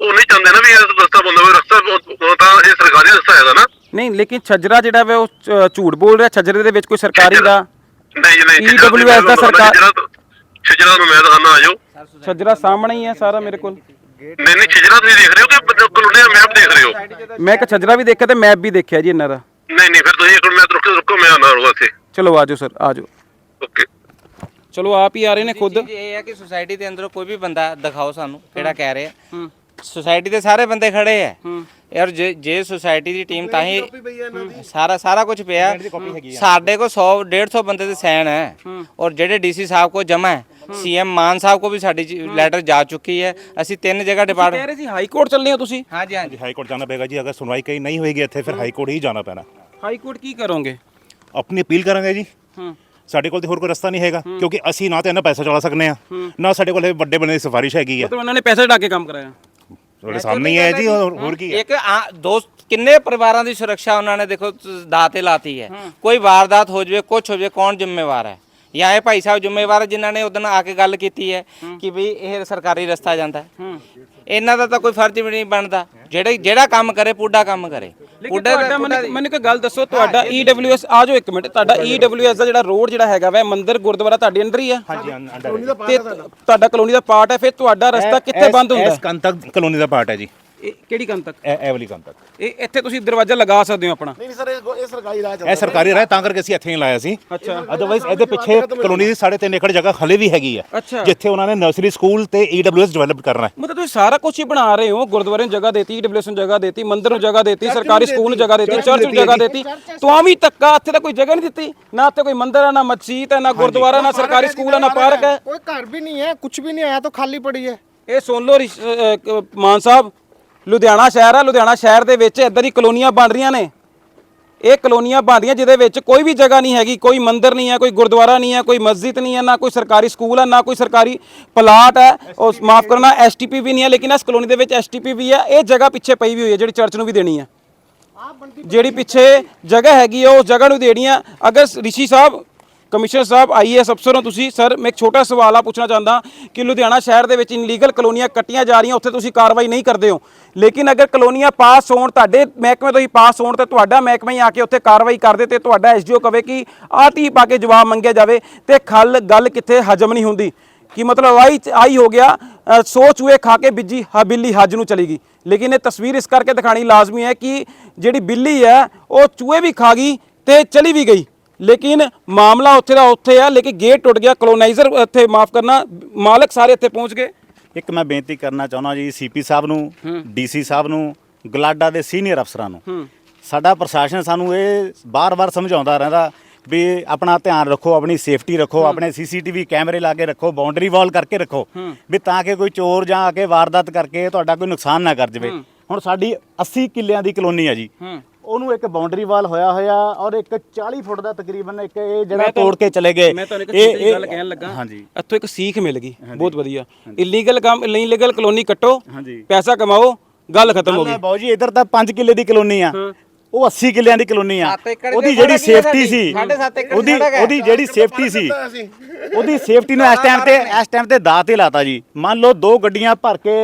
Speaker 4: ਉਹ ਨਹੀਂ ਚਾਹੁੰਦੇ ਨਾ ਵੀ ਇਹ ਰਸਤਾ ਬੰਦ ਹੋਵੇ ਰਸਤਾ ਤਾਂ ਇਹ ਸਰਕਾਰੀ ਰਸਤਾ ਹੈਗਾ ਨਾ।
Speaker 1: ਨਹੀਂ ਲੇਕਿਨ ਛੱਜਰਾ ਜਿਹੜਾ ਵਾ ਉਹ ਝੂਠ ਬੋਲ ਰਿਹਾ ਛੱਜਰੇ ਦੇ ਵਿੱਚ ਕੋਈ ਸਰਕਾਰੀ ਦਾ?
Speaker 4: ਨਹੀਂ ਨਹੀਂ
Speaker 1: EWS ਦਾ ਸਰਕਾਰ-
Speaker 4: ਛਜਰਾ ਨੂੰ ਮੈਂ ਦਿਖਾਣਾ ਆਜੋ।
Speaker 1: ਛੱਜਰਾ ਸਾਹਮਣੇ ਹੀ ਹੈ ਸਾਰਾ ਮੇਰੇ ਕੋਲ।
Speaker 4: ਨਹੀਂ ਨਹੀਂ ਛਿਜਰਾ ਤੁਸੀਂ ਦੇਖ ਰਹੇ ਹੋ ਕਿ ਕਲੋਨੀ ਦਾ ਮੈਪ ਦੇਖ ਰਹੇ ਹੋ।
Speaker 1: ਮੈਂ ਇੱਕ ਛਜਰਾ ਵੀ ਦੇਖਿਆ ਤੇ ਮੈਪ ਵੀ ਦੇਖਿਆ ਜੀ ਇਹਨਾਂ ਦਾ।
Speaker 4: ਨਹੀਂ ਨਹੀਂ ਫਿਰ ਤੁਸੀਂ ਇੱਕ ਮਿੰਟ ਰੁਕੋ ਰੁਕੋ ਮੈਂ ਆਣਾ ਹੋਊਗਾ ਇੱਥੇ।
Speaker 1: ਚਲੋ ਆਜੋ ਸਰ ਆਜੋ
Speaker 4: ਓਕੇ।
Speaker 1: ਚਲੋ ਆਪ ਹੀ ਆ ਰਹੇ ਨੇ ਖੁਦ।
Speaker 3: ਚੀਜ਼ ਇਹ ਹੈ ਕਿ ਸੁਸਾਇਟੀ ਦੇ ਅੰਦਰ ਕੋਈ ਵੀ ਬੰਦਾ ਦਿਖਾਓ ਸਾਨੂੰ ਕਿਹੜਾ ਕਹਿ ਰਿਹਾ। ਸੁਸਾਇਟੀ ਦੇ ਸਾਰੇ ਬੰਦੇ ਖੜੇ ਆ ਯਾਰ ਜੇ ਜੇ ਸੁਸਾਇਟੀ ਦੀ ਟੀਮ ਤਾਂ ਹੀ ਸਾਰਾ ਸਾਰਾ ਕੁਝ ਪਿਆ। ਸਾਡੇ ਕੋਲ 100 150 ਬੰਦੇ ਦੇ ਸਾਈਨ ਹੈ। ਔਰ ਜਿਹੜੇ ਡੀਸੀ ਸਾਹਿਬ ਕੋ ਜਮਾ ਹੈ। ਸੀਐਮ ਮਾਨ ਸਾਹਿਬ ਕੋ ਵੀ ਸਾਡੀ ਲੈਟਰ ਜਾ ਚੁੱਕੀ ਹੈ ਅਸੀਂ ਤਿੰਨ ਜਗ੍ਹਾ
Speaker 1: ਕਹਿ
Speaker 3: ਡਿਪਾਰਟਮੈਂਟ
Speaker 1: ਰਹੇ ਸੀ ਹਾਈ ਕੋਰਟ ਚੱਲਨੇ ਹੋ ਤੁਸੀਂ?
Speaker 3: ਹਾਂਜੀ ਹਾਂਜੀ।
Speaker 2: ਹਾਈ ਕੋਰਟ ਜਾਣਾ ਪਏਗਾ ਜੀ। ਅਗਰ ਸੁਣਵਾਈ ਕਈ ਨਹੀਂ ਹੋਏਗੀ ਇੱਥੇ ਫਿਰ ਹਾਈ ਕੋਰਟ ਹੀ ਜਾਣਾ ਪੈਣਾ।
Speaker 1: ਹਾਈ ਕੋਰਟ ਕੀ ਕਰੋਗੇ?
Speaker 2: ਆਪਣੀ ਅਪੀਲ ਕਰਾਂਗੇ ਜੀ।
Speaker 1: ਹੂੰ।
Speaker 2: ਸਾਡੇ ਕੋਲ ਤੇ ਹੋਰ ਕੋਈ ਰਸਤਾ ਨਹੀਂ ਹੈਗਾ ਕਿਉਂਕਿ ਅਸੀਂ ਨਾ ਤੇ ਇਹਨਾਂ ਪੈਸਾ ਚਲਾ ਸਕਨੇ ਆ ਨਾ ਸਾਡੇ ਕੋਲ ਇਹ ਵੱਡੇ ਬੰਦੇ ਦੀ ਸਿਫਾਰਿਸ਼ ਹੈਗੀ ਆ।
Speaker 1: ਮਤਲਬ ਉਹਨਾਂ ਨੇ ਪੈਸੇ ਡਾ ਕੇ ਕੰਮ ਕਰਾਇਆ।
Speaker 2: ਤੁਹਾਡੇ ਸਾਹਮਣੇ ਹੀ ਹੈ ਜੀ ਹੋਰ ਹੋਰ ਕੀ ਹੈ?
Speaker 3: ਇੱਕ ਆ- ਦੋ ਕਿੰਨੇ ਪਰਿਵਾਰਾਂ ਦੀ ਸੁਰੱਖਿਆ ਉਹਨਾਂ ਨੇ ਦੇਖੋ ਦਾਤੇ ਲਾਤੀ ਹੈ। ਕੋਈ ਵਾਰਦਾਤ ਹੋ ਜਵੇ ਕੁਝ ਹੋ ਜਵੇ ਕੌਣ ਜ਼ਿੰਮੇਵਾਰ ਹੈ? ਜਾਂ ਇਹ ਭਾਈ ਸਾਹਿਬ ਜ਼ਿੰਮੇਵਾਰ ਹੈ ਜਿਨ੍ਹਾਂ ਨੇ ਉਦੋਂ ਆ ਕੇ ਗੱਲ ਕੀਤੀ ਹੈ ਕਿ ਵੀ ਇਹ ਸਰਕਾਰੀ ਰਸਤਾ ਜਾਂਦਾ ਹੈ। ਇਹਨਾਂ ਦਾ ਤਾਂ ਕੋਈ ਫਰਜ਼ ਵੀ ਨਹੀਂ ਬਣਦਾ। ਜਿਹੜੇ ਜਿਹੜਾ ਕੰਮ ਕਰੇ ਪੂਡਾ ਕੰਮ ਕਰੇ।
Speaker 1: ਤੁਹਾਡਾ ਮੈਨੂੰ ਮੈਨੂੰ ਕੋਈ ਗੱਲ ਦੱਸੋ ਤੁਹਾਡਾ EWS ਆ ਜਾਓ ਇੱਕ ਮਿੰਟ। ਤੁਹਾਡਾ EWS ਦਾ ਜਿਹੜਾ ਰੋਡ ਜਿਹੜਾ ਹੈਗਾ ਵਾ ਮੰਦਿਰ ਗੁਰਦੁਆਰਾ ਤੁਹਾਡੇ ਅੰਦਰ ਹੀ ਆ?
Speaker 2: ਹਾਂਜੀ ਅੰਡਰ
Speaker 1: ਤੇ ਤੁਹਾਡਾ ਕਲੋਨੀ ਦਾ ਪਾਰਟ ਹੈ ਫਿਰ ਤੁਹਾਡਾ ਰਸਤਾ ਕਿੱਥੇ ਬੰਦ ਹੁੰਦਾ?
Speaker 2: ਇਸ ਕੰਨ ਤੱਕ ਕਲੋਨੀ ਦਾ ਪਾਰਟ ਹੈ ਜੀ।
Speaker 1: ਇਹ ਕਿਹੜੀ ਕੰਨ ਤੱਕ
Speaker 2: ਇਹ ਇਹ ਵਾਲੀ ਕੰਨ ਤੱਕ
Speaker 1: ਇਹ ਇੱਥੇ ਤੁਸੀਂ ਦਰਵਾਜ਼ਾ ਲਗਾ ਸਕਦੇ ਹੋ ਆਪਣਾ
Speaker 6: ਨਹੀਂ ਨਹੀਂ ਸਰ ਇਹ ਇਹ ਸਰਕਾਰੀ ਰਾਹ ਚੱਲਦਾ
Speaker 2: ਇਹ ਸਰਕਾਰੀ ਰਾਹ ਤਾਂ ਕਰਕੇ ਅਸੀਂ ਇੱਥੇ ਹੀ ਲਾਇਆ ਸੀ
Speaker 1: ਅੱਛਾ।
Speaker 2: ਅਦਰਵਾਈਜ਼ ਇਹਦੇ ਪਿੱਛੇ ਕਲੋਨੀ ਦੀ 3.5 ਏਕੜ ਜਗ੍ਹਾ ਹਲੇ ਵੀ ਹੈਗੀ
Speaker 1: ਅੱਛਾ।
Speaker 2: ਹੈ ਜਿੱਥੇ ਉਹਨਾਂ ਨੇ ਨਰਸਰੀ ਸਕੂਲ ਤੇ ਈਡਬਲਯੂਐਸ ਡਿਵੈਲਪ ਕਰਨਾ ਹੈ
Speaker 1: ਮਤਲਬ ਤੁਸੀਂ ਸਾਰਾ ਕੁਝ ਹੀ ਬਣਾ ਰਹੇ ਹੋ ਗੁਰਦੁਆਰੇ ਨੂੰ ਜਗ੍ਹਾ ਦੇਤੀ EWS ਨੂੰ ਜਗ੍ਹਾ ਦੇਤੀ ਮੰਦਿਰ ਨੂੰ ਜਗ੍ਹਾ ਦੇਤੀ ਸਰਕਾਰੀ ਸਕੂਲ ਨੂੰ ਜਗ੍ਹਾ ਦੇਤੀ ਚਰਚ ਨੂੰ ਜਗ੍ਹਾ ਦੇਤੀ ਤਾਂ ਵੀ ਧੱਕਾ ਇੱਥੇ ਤਾਂ ਕੋਈ ਜਗ੍ਹਾ ਨਹੀਂ ਦਿੱਤੀ ਨਾ ਤੇ ਕੋਈ ਮੰਦਿਰ ਹੈ ਨਾ ਮਸਜਿਦ ਹੈ ਨਾ ਗੁਰਦੁਆਰਾ ਨਾ ਸਰਕਾਰੀ ਸਕੂਲ ਹੈ ਨਾ ਪਾਰਕ ਹੈ
Speaker 7: कोई घर भी नहीं है कुछ भी नहीं आया तो खाली पड़ी है
Speaker 1: ਇਹ ਸੁਣ ਲਓ ਰਿਸ਼- ਅਹ, ਕ- ਮਾਨ ਸਾਹਿਬ ਲੁਧਿਆਣਾ ਸ਼ਹਿਰ ਆ, ਲੁਧਿਆਣਾ ਸ਼ਹਿਰ ਦੇ ਵਿੱਚ ਇਦਾਂ ਦੀ ਕਲੋਨੀਆਂ ਬਣ ਰਹੀਆਂ ਨੇ। ਇਹ ਕਲੋਨੀਆਂ ਬਣ ਰਹੀਆਂ ਜਿਹਦੇ ਵਿੱਚ ਕੋਈ ਵੀ ਜਗ੍ਹਾ ਨਹੀਂ ਹੈਗੀ, ਕੋਈ ਮੰਦਿਰ ਨਹੀਂ ਹੈ, ਕੋਈ ਗੁਰਦੁਆਰਾ ਨਹੀਂ ਹੈ, ਕੋਈ ਮਸਜਿਦ ਨਹੀਂ ਹੈ, ਨਾ ਕੋਈ ਸਰਕਾਰੀ ਸਕੂਲ ਹੈ, ਨਾ ਕੋਈ ਸਰਕਾਰੀ ਪਲਾਟ ਹੈ ਉਹ ਮਾਫ ਕਰਨਾ ਐਸਟੀਪੀ ਵੀ ਨਹੀਂ ਹੈ, ਲੇਕਿਨ ਇਸ ਕਲੋਨੀ ਦੇ ਵਿੱਚ ਐਸਟੀਪੀ ਵੀ ਹੈ, ਇਹ ਜਗ੍ਹਾ ਪਿੱਛੇ ਪਈ ਵੀ ਹੋਈ ਹੈ, ਜਿਹੜੀ ਚਰਚ ਨੂੰ ਵੀ ਦੇਣੀ ਹੈ। ਜਿਹੜੀ ਪਿੱਛੇ ਜਗ੍ਹਾ ਹੈਗੀ ਹੈ ਉਸ ਜਗ੍ਹਾ ਨੂੰ ਦੇਣੀ ਆ। ਅਗਰ ਰਿਸ਼ੀ ਸਾਹਿਬ ਕਮਿਸ਼ਨਰ ਸਾਹਿਬ ਆਈਐਸ ਅਫਸਰ ਹੋ ਤੁਸੀਂ। ਸਰ ਮੈਂ ਇੱਕ ਛੋਟਾ ਸਵਾਲ ਆ ਪੁੱਛਣਾ ਚਾਹੁੰਦਾ ਕਿ ਲੁਧਿਆਣਾ ਸ਼ਹਿਰ ਦੇ ਵਿੱਚ ਇਨਲੀਗਲ ਕਲੋਨੀਆਂ ਕੱਟੀਆਂ ਜਾ ਰਹੀਆਂ ਉੱਥੇ ਤੁਸੀਂ ਕਾਰਵਾਈ ਨਹੀਂ ਕਰਦੇ ਹੋ। ਲੇਕਿਨ ਅਗਰ ਕਲੋਨੀਆਂ ਪਾਸ ਹੋਣ ਤੁਹਾਡੇ ਮਹਿਕਮੇ ਤੋਂ ਹੀ ਪਾਸ ਹੋਣ ਤੇ ਤੁਹਾਡਾ ਮਹਿਕਮਾ ਹੀ ਆ ਕੇ ਉੱਥੇ ਕਾਰਵਾਈ ਕਰਦੇ ਤੇ ਤੁਹਾਡਾ ਐਸਡੀਓ ਕਵੇ ਕਿ ਆਹ ਟੀ ਪਾ ਕੇ ਜਵਾਬ ਮੰਗਿਆ ਜਾਵੇ ਤੇ ਖਲ ਗੱਲ ਕਿੱਥੇ ਹਜਮ ਨਹੀਂ ਹੁੰਦੀ। ਕਿ ਮਤਲਬ ਆਈ ਆਈ ਹੋ ਗਿਆ ਅ, ਸੌ ਚੂਹੇ ਖਾ ਕੇ ਬਿੱਜੀ ਹ ਬਿੱਲੀ ਹੱਜ ਨੂੰ ਚਲੀ ਗਈ। ਲੇਕਿਨ ਇਹ ਤਸਵੀਰ ਇਸ ਕਰਕੇ ਦਿਖਾਣੀ ਲਾਜ਼ਮੀ ਹੈ ਕਿ ਜਿਹੜੀ ਬਿੱਲੀ ਹੈ ਉਹ ਚੂਹੇ ਵੀ ਖਾ ਗਈ ਤੇ ਚਲੀ ਵੀ ਗਈ। ਲੇਕਿਨ ਮਾਮਲਾ ਉੱਥੇ ਦਾ ਉੱਥੇ ਆ ਲੇਕਿਨ ਗੇਟ ਟੁੱਟ ਗਿਆ ਕਲੋਨਾਈਜ਼ਰ ਇੱਥੇ ਮਾਫ ਕਰਨਾ ਮਾਲਕ ਸਾਰੇ ਇੱਥੇ ਪਹੁੰਚ ਗਏ।
Speaker 8: ਇੱਕ ਮੈਂ ਬੇਨਤੀ ਕਰਨਾ ਚਾਹੁੰਦਾ ਜੀ ਸੀਪੀ ਸਾਹਿਬ ਨੂੰ ਡੀਸੀ ਸਾਹਿਬ ਨੂੰ ਗਲਾਡਾ ਦੇ ਸੀਨੀਅਰ ਅਫਸਰਾਂ ਨੂੰ। ਸਾਡਾ ਪ੍ਰਸ਼ਾਸਨ ਸਾਨੂੰ ਇਹ ਬਾਰ-ਬਾਰ ਸਮਝਾਉਂਦਾ ਰਹਿੰਦਾ ਵੀ ਆਪਣਾ ਧਿਆਨ ਰੱਖੋ ਆਪਣੀ ਸੇਫਟੀ ਰੱਖੋ ਆਪਣੇ ਸੀਸੀਟੀਵੀ ਕੈਮਰੇ ਲਾ ਕੇ ਰੱਖੋ ਬਾਉਂਡਰੀ ਵਾਲ ਕਰਕੇ ਰੱਖੋ। ਵੀ ਤਾਂ ਕਿ ਕੋਈ ਚੋਰ ਜਾਂ ਆ ਕੇ ਵਾਰਦਾਤ ਕਰਕੇ ਤੁਹਾਡਾ ਕੋਈ ਨੁਕਸਾਨ ਨਾ ਕਰ ਜਵੇ। ਹੁਣ ਸਾਡੀ 80 ਕਿੱਲਿਆਂ ਦੀ ਕਲੋਨੀ ਆ ਜੀ। ਉਹਨੂੰ ਇੱਕ ਬਾਉਂਡਰੀ ਵਾਲ ਹੋਇਆ ਹੋਇਆ ਔਰ ਇੱਕ 40 ਫੁੱਟ ਦਾ ਤਕਰੀਬਨ ਇੱਕ ਇਹ ਜਿਹੜਾ ਤੋੜ ਕੇ ਚਲੇ ਗਏ।
Speaker 1: ਮੈਂ ਤੁਹਾਨੂੰ ਇੱਕ ਛੋਟੀ ਜਿਹੀ ਗੱਲ ਕਹਿਣ ਲੱਗਾ
Speaker 8: ਹਾਂਜੀ।
Speaker 1: ਇੱਥੋਂ ਇੱਕ ਸੀਖ ਮਿਲ ਗਈ ਬਹੁਤ ਵਧੀਆ। ਇਲੀਗਲ ਕੰਮ ਇਲੀਗਲ ਕਲੋਨੀ ਕੱਟੋ
Speaker 8: ਹਾਂਜੀ।
Speaker 1: ਪੈਸਾ ਕਮਾਓ ਗੱਲ ਖਤਮ ਹੋ ਗਈ।
Speaker 8: ਬਾਊ ਜੀ ਇਧਰ ਤਾਂ 5 ਕਿੱਲੇ ਦੀ ਕਲੋਨੀ ਆ। ਉਹ 80 ਕਿੱਲਿਆਂ ਦੀ ਕਲੋਨੀ ਆ। ਉਹਦੀ ਜਿਹੜੀ ਸੇਫਟੀ। ਸੀ ਉਹਦੀ। ਉਹਦੀ ਜਿਹੜੀ ਸੇਫਟੀ ਸੀ ਉਹਦੀ ਸੇਫਟੀ ਨੂੰ ਇਸ ਟਾਈਮ ਤੇ ਇਸ ਟਾਈਮ ਤੇ ਦਾਅ ਤੇ ਲਾਤਾ ਜੀ। ਮੰਨ ਲਓ ਦੋ ਗੱਡੀਆਂ ਭਰ ਕੇ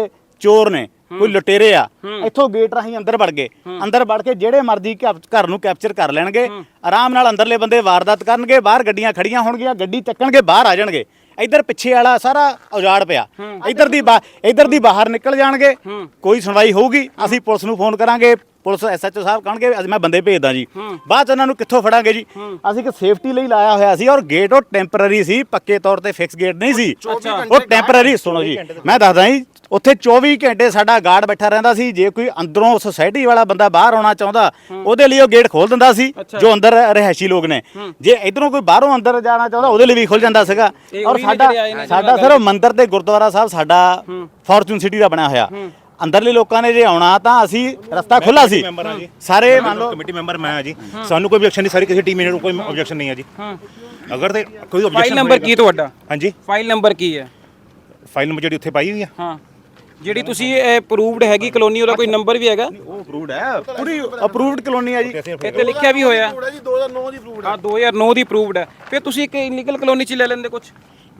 Speaker 8: ਚੋਰ ਨੇ। ਕੋਈ ਲੁਟੇਰੇ ਆ ਇੱਥੋਂ ਗੇਟ ਰਾਹੀਂ ਅੰਦਰ ਵੜ ਗਏ। ਅੰਦਰ ਵੜ ਕੇ ਜਿਹੜੇ ਮਰਜ਼ੀ ਘਰ ਨੂੰ ਕੈਪਚਰ ਕਰ ਲੈਣਗੇ। ਆਰਾਮ ਨਾਲ ਅੰਦਰਲੇ ਬੰਦੇ ਵਾਰਦਾਤ ਕਰਨਗੇ ਬਾਹਰ ਗੱਡੀਆਂ ਖੜੀਆਂ ਹੋਣਗੀਆਂ ਗੱਡੀ ਚੱਕਣਗੇ ਬਾਹਰ ਆ ਜਾਣਗੇ। ਇੱਧਰ ਪਿੱਛੇ ਵਾਲਾ ਸਾਰਾ ਉਜਾੜ ਪਿਆ। ਇੱਧਰ ਦੀ ਇੱਧਰ ਦੀ ਬਾਹਰ ਨਿਕਲ ਜਾਣਗੇ। ਕੋਈ ਸੁਣਵਾਈ ਹੋਊਗੀ ਅਸੀਂ ਪੁਲਿਸ ਨੂੰ ਫੋਨ ਕਰਾਂਗੇ। ਪੁਲਿਸ ਐਸਐਚਓ ਸਾਹਿਬ ਕਹਿਣਗੇ ਅੱਜ ਮੈਂ ਬੰਦੇ ਭੇਜਦਾ ਜੀ। ਬਾਅਦ ਚ ਉਹਨਾਂ ਨੂੰ ਕਿੱਥੋਂ ਫੜਾਂਗੇ ਜੀ? ਅਸੀਂ ਇੱਕ ਸੇਫਟੀ ਲਈ ਲਾਇਆ ਹੋਇਆ ਸੀ ਔਰ ਗੇਟ ਉਹ ਟੈਂਪਰਰੀ ਸੀ ਪੱਕੇ ਤੌਰ ਤੇ ਫਿਕਸ ਗੇਟ ਨਹੀਂ ਸੀ। ਉਹ ਟੈਂਪਰਰੀ ਸੁਣੋ ਜੀ ਮੈਂ ਦੱਸਦਾ ਜੀ ਉੱਥੇ 24 ਘੰਟੇ ਸਾਡਾ ਗਾਰਡ ਬੈਠਾ ਰਹਿੰਦਾ ਸੀ। ਜੇ ਕੋਈ ਅੰਦਰੋਂ ਸੋਸਾਇਟੀ ਵਾਲਾ ਬੰਦਾ ਬਾਹਰ ਆਉਣਾ ਚਾਹੁੰਦਾ ਉਹਦੇ ਲਈ ਉਹ ਗੇਟ ਖੋਲ ਦਿੰਦਾ ਸੀ ਜੋ ਅੰਦਰ ਰਹਿਸ਼ੀ ਲੋਕ ਨੇ। ਜੇ ਇਧਰੋਂ ਕੋਈ ਬਾਹਰੋਂ ਅੰਦਰ ਜਾਣਾ ਚਾਹੁੰਦਾ ਉਹਦੇ ਲਈ ਵੀ ਖੁੱਲ ਜਾਂਦਾ ਸੀਗਾ। ਔਰ ਸਾਡਾ ਸਾਡਾ ਸਿਰਫ ਮੰਦਿਰ ਤੇ ਗੁਰਦੁਆਰਾ ਸਾਹਿਬ ਸਾਡਾ ਫੋਰਚੂਨ ਸਿਟੀ ਦਾ ਬਣਿਆ ਹੋਇਆ। ਅੰਦਰਲੇ ਲੋਕਾਂ ਨੇ ਜੇ ਆਉਣਾ ਤਾਂ ਅਸੀਂ ਰਸਤਾ ਖੁੱਲਾ ਸੀ। ਸਾਰੇ ਮੰਨ ਲਓ
Speaker 2: ਕਮੇਟੀ ਮੈਂਬਰ ਮੈਂ ਆ ਜੀ। ਸਾਨੂੰ ਕੋਈ ਆਬਜੈਕਸ਼ਨ ਨਹੀਂ ਸਾਰੀ ਕਿਸੇ ਟੀਮ ਨੂੰ ਕੋਈ ਆਬਜੈਕਸ਼ਨ ਨਹੀਂ ਆ ਜੀ। ਅਗਰ ਤੇ ਕੋਈ ਆਬਜੈਕਸ਼ਨ
Speaker 1: ਫਾਈਲ ਨੰਬਰ ਕੀ ਤੁਹਾਡਾ?
Speaker 2: ਹਾਂਜੀ।
Speaker 1: ਫਾਈਲ ਨੰਬਰ ਕੀ ਹੈ?
Speaker 2: ਫਾਈਲ ਨੰਬਰ ਜਿਹੜੀ ਉੱਥੇ ਪਾਈ ਹੋਈ ਆ।
Speaker 1: ਹਾਂ। ਜਿਹੜੀ ਤੁਸੀਂ ਅਪਰੂਵਡ ਹੈਗੀ ਕਲੋਨੀ ਉਹਦਾ ਕੋਈ ਨੰਬਰ ਵੀ ਹੈਗਾ?
Speaker 8: ਉਹ ਅਪਰੂਵਡ ਹੈ। ਪੂਰੀ ਅਪਰੂਵਡ ਕਲੋਨੀ ਆ ਜੀ।
Speaker 1: ਇੱਥੇ ਲਿਖਿਆ ਵੀ ਹੋਇਆ।
Speaker 6: ਜੀ 2009 ਦੀ ਫਲੂਡ
Speaker 1: ਹਾਂ। 2009 ਦੀ ਅਪਰੂਵਡ ਹੈ। ਫਿਰ ਤੁਸੀਂ ਇੱਕ ਇਲੀਗਲ ਕਲੋਨੀ ਚ ਲੈ ਲੈਂਦੇ ਕੁਝ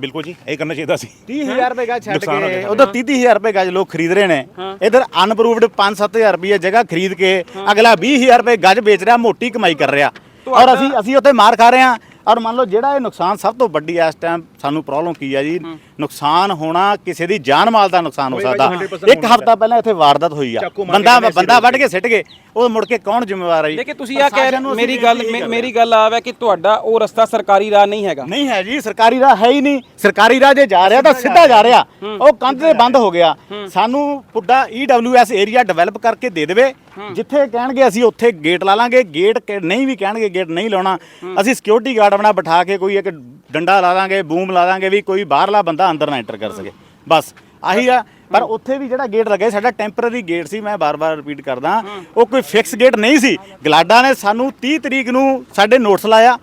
Speaker 2: ਬਿਲਕੁਲ ਜੀ ਇਹ ਕਰਨਾ ਚਾਹੀਦਾ ਸੀ।
Speaker 8: 30000 ਰੁਪਏ ਗਜ ਛੱਡ
Speaker 2: ਹੋ
Speaker 8: ਕੇ। ਉਧਰ 30000 ਰੁਪਏ ਗਜ ਲੋਕ ਖਰੀਦ ਰਹੇ ਨੇ। ਇਧਰ ਅਨਪਰੂਵਡ 5-7000 ਰੁਪਏ ਜਗ੍ਹਾ ਖਰੀਦ ਕੇ ਅਗਲਾ 20000 ਰੁਪਏ ਗਜ ਵੇਚ ਰਿਹਾ ਮੋਟੀ ਕਮਾਈ ਕਰ ਰਿਹਾ। ਔਰ ਅਸੀਂ ਅਸੀਂ ਉੱਥੇ ਮਾਰ ਖਾ ਰਹੇ ਹਾਂ। ਔਰ ਮੰਨ ਲਓ ਜਿਹੜਾ ਇਹ ਨੁਕਸਾਨ ਸਭ ਤੋਂ ਵੱਡੀ ਇਸ ਟਾਈਮ ਸਾਨੂੰ ਪ੍ਰੋਬਲਮ ਕੀ ਹੈ ਜੀ? ਨੁਕਸਾਨ ਹੋਣਾ ਕਿਸੇ ਦੀ ਜਾਨ ਮਾਲ ਦਾ ਨੁਕਸਾਨ ਹੋ ਸਕਦਾ। ਇੱਕ ਹਫ਼ਤਾ ਪਹਿਲਾਂ ਇੱਥੇ ਵਾਰਦਾਤ ਹੋਈ ਆ। ਬੰਦਾ ਬੰਦਾ ਵੱਢ ਕੇ ਸਿੱਟ ਗਏ ਉਹ ਮੁੜ ਕੇ ਕੌਣ ਜ਼ਿੰਮੇਵਾਰ ਹੈ ਜੀ?
Speaker 1: ਲੇਕਿਨ ਤੁਸੀਂ ਆ ਕਹਿ ਰਹੇ ਮੇਰੀ ਗੱਲ ਮੇਰੀ ਗੱਲ ਆਵ ਕਿ ਤੁਹਾਡਾ ਉਹ ਰਸਤਾ ਸਰਕਾਰੀ ਰਾਹ ਨਹੀਂ ਹੈਗਾ।
Speaker 8: ਨਹੀਂ ਹੈ ਜੀ ਸਰਕਾਰੀ ਰਾਹ ਹੈ ਹੀ ਨਹੀਂ। ਸਰਕਾਰੀ ਰਾਹ ਜੇ ਜਾ ਰਿਹਾ ਤਾਂ ਸਿੱਧਾ ਜਾ ਰਿਹਾ। ਉਹ ਕੰਧ ਤੇ ਬੰਦ ਹੋ ਗਿਆ। ਸਾਨੂੰ ਪੁੱਡਾ ਈਡਬਲਯੂਐਸ ਏਰੀਆ ਡਿਵੈਲਪ ਕਰਕੇ ਦੇ ਦੇਵੇ। ਜਿੱਥੇ ਕਹਿਣਗੇ ਅਸੀਂ ਉੱਥੇ ਗੇਟ ਲਾ ਲਾਂਗੇ। ਗੇਟ ਨਹੀਂ ਵੀ ਕਹਿਣਗੇ ਗੇਟ ਨਹੀਂ ਲਾਉਣਾ। ਅਸੀਂ ਸਿਕਿਉਰਿਟੀ ਗਾਰਡ ਆਪਣਾ ਬਿਠਾ ਕੇ ਕੋਈ ਇੱਕ ਡੰਡਾ ਲਾ ਦਾਂਗੇ ਬੂਮ ਲਾ ਦਾਂਗੇ ਵੀ ਕੋਈ ਬਾਹਰਲਾ ਬੰਦਾ ਅੰਦਰ ਨਾ ਐਂਟਰ ਕਰ ਸਕੇ। ਬਸ ਆਹੀ ਆ। ਪਰ ਉੱਥੇ ਵੀ ਜਿਹੜਾ ਗੇਟ ਲੱਗਿਆ ਸਾਡਾ ਟੈਂਪਰੇਰੀ ਗੇਟ ਸੀ ਮੈਂ ਬਾਰ-ਬਾਰ ਰਿਪੀਟ ਕਰਦਾ। ਉਹ ਕੋਈ ਫਿਕਸ ਗੇਟ ਨਹੀਂ ਸੀ। ਗਲਾਡਾ ਨੇ ਸਾਨੂੰ 30 ਤਰੀਕ ਨੂੰ ਸਾਡੇ ਨੋਟਿਸ ਲਾਇਆ।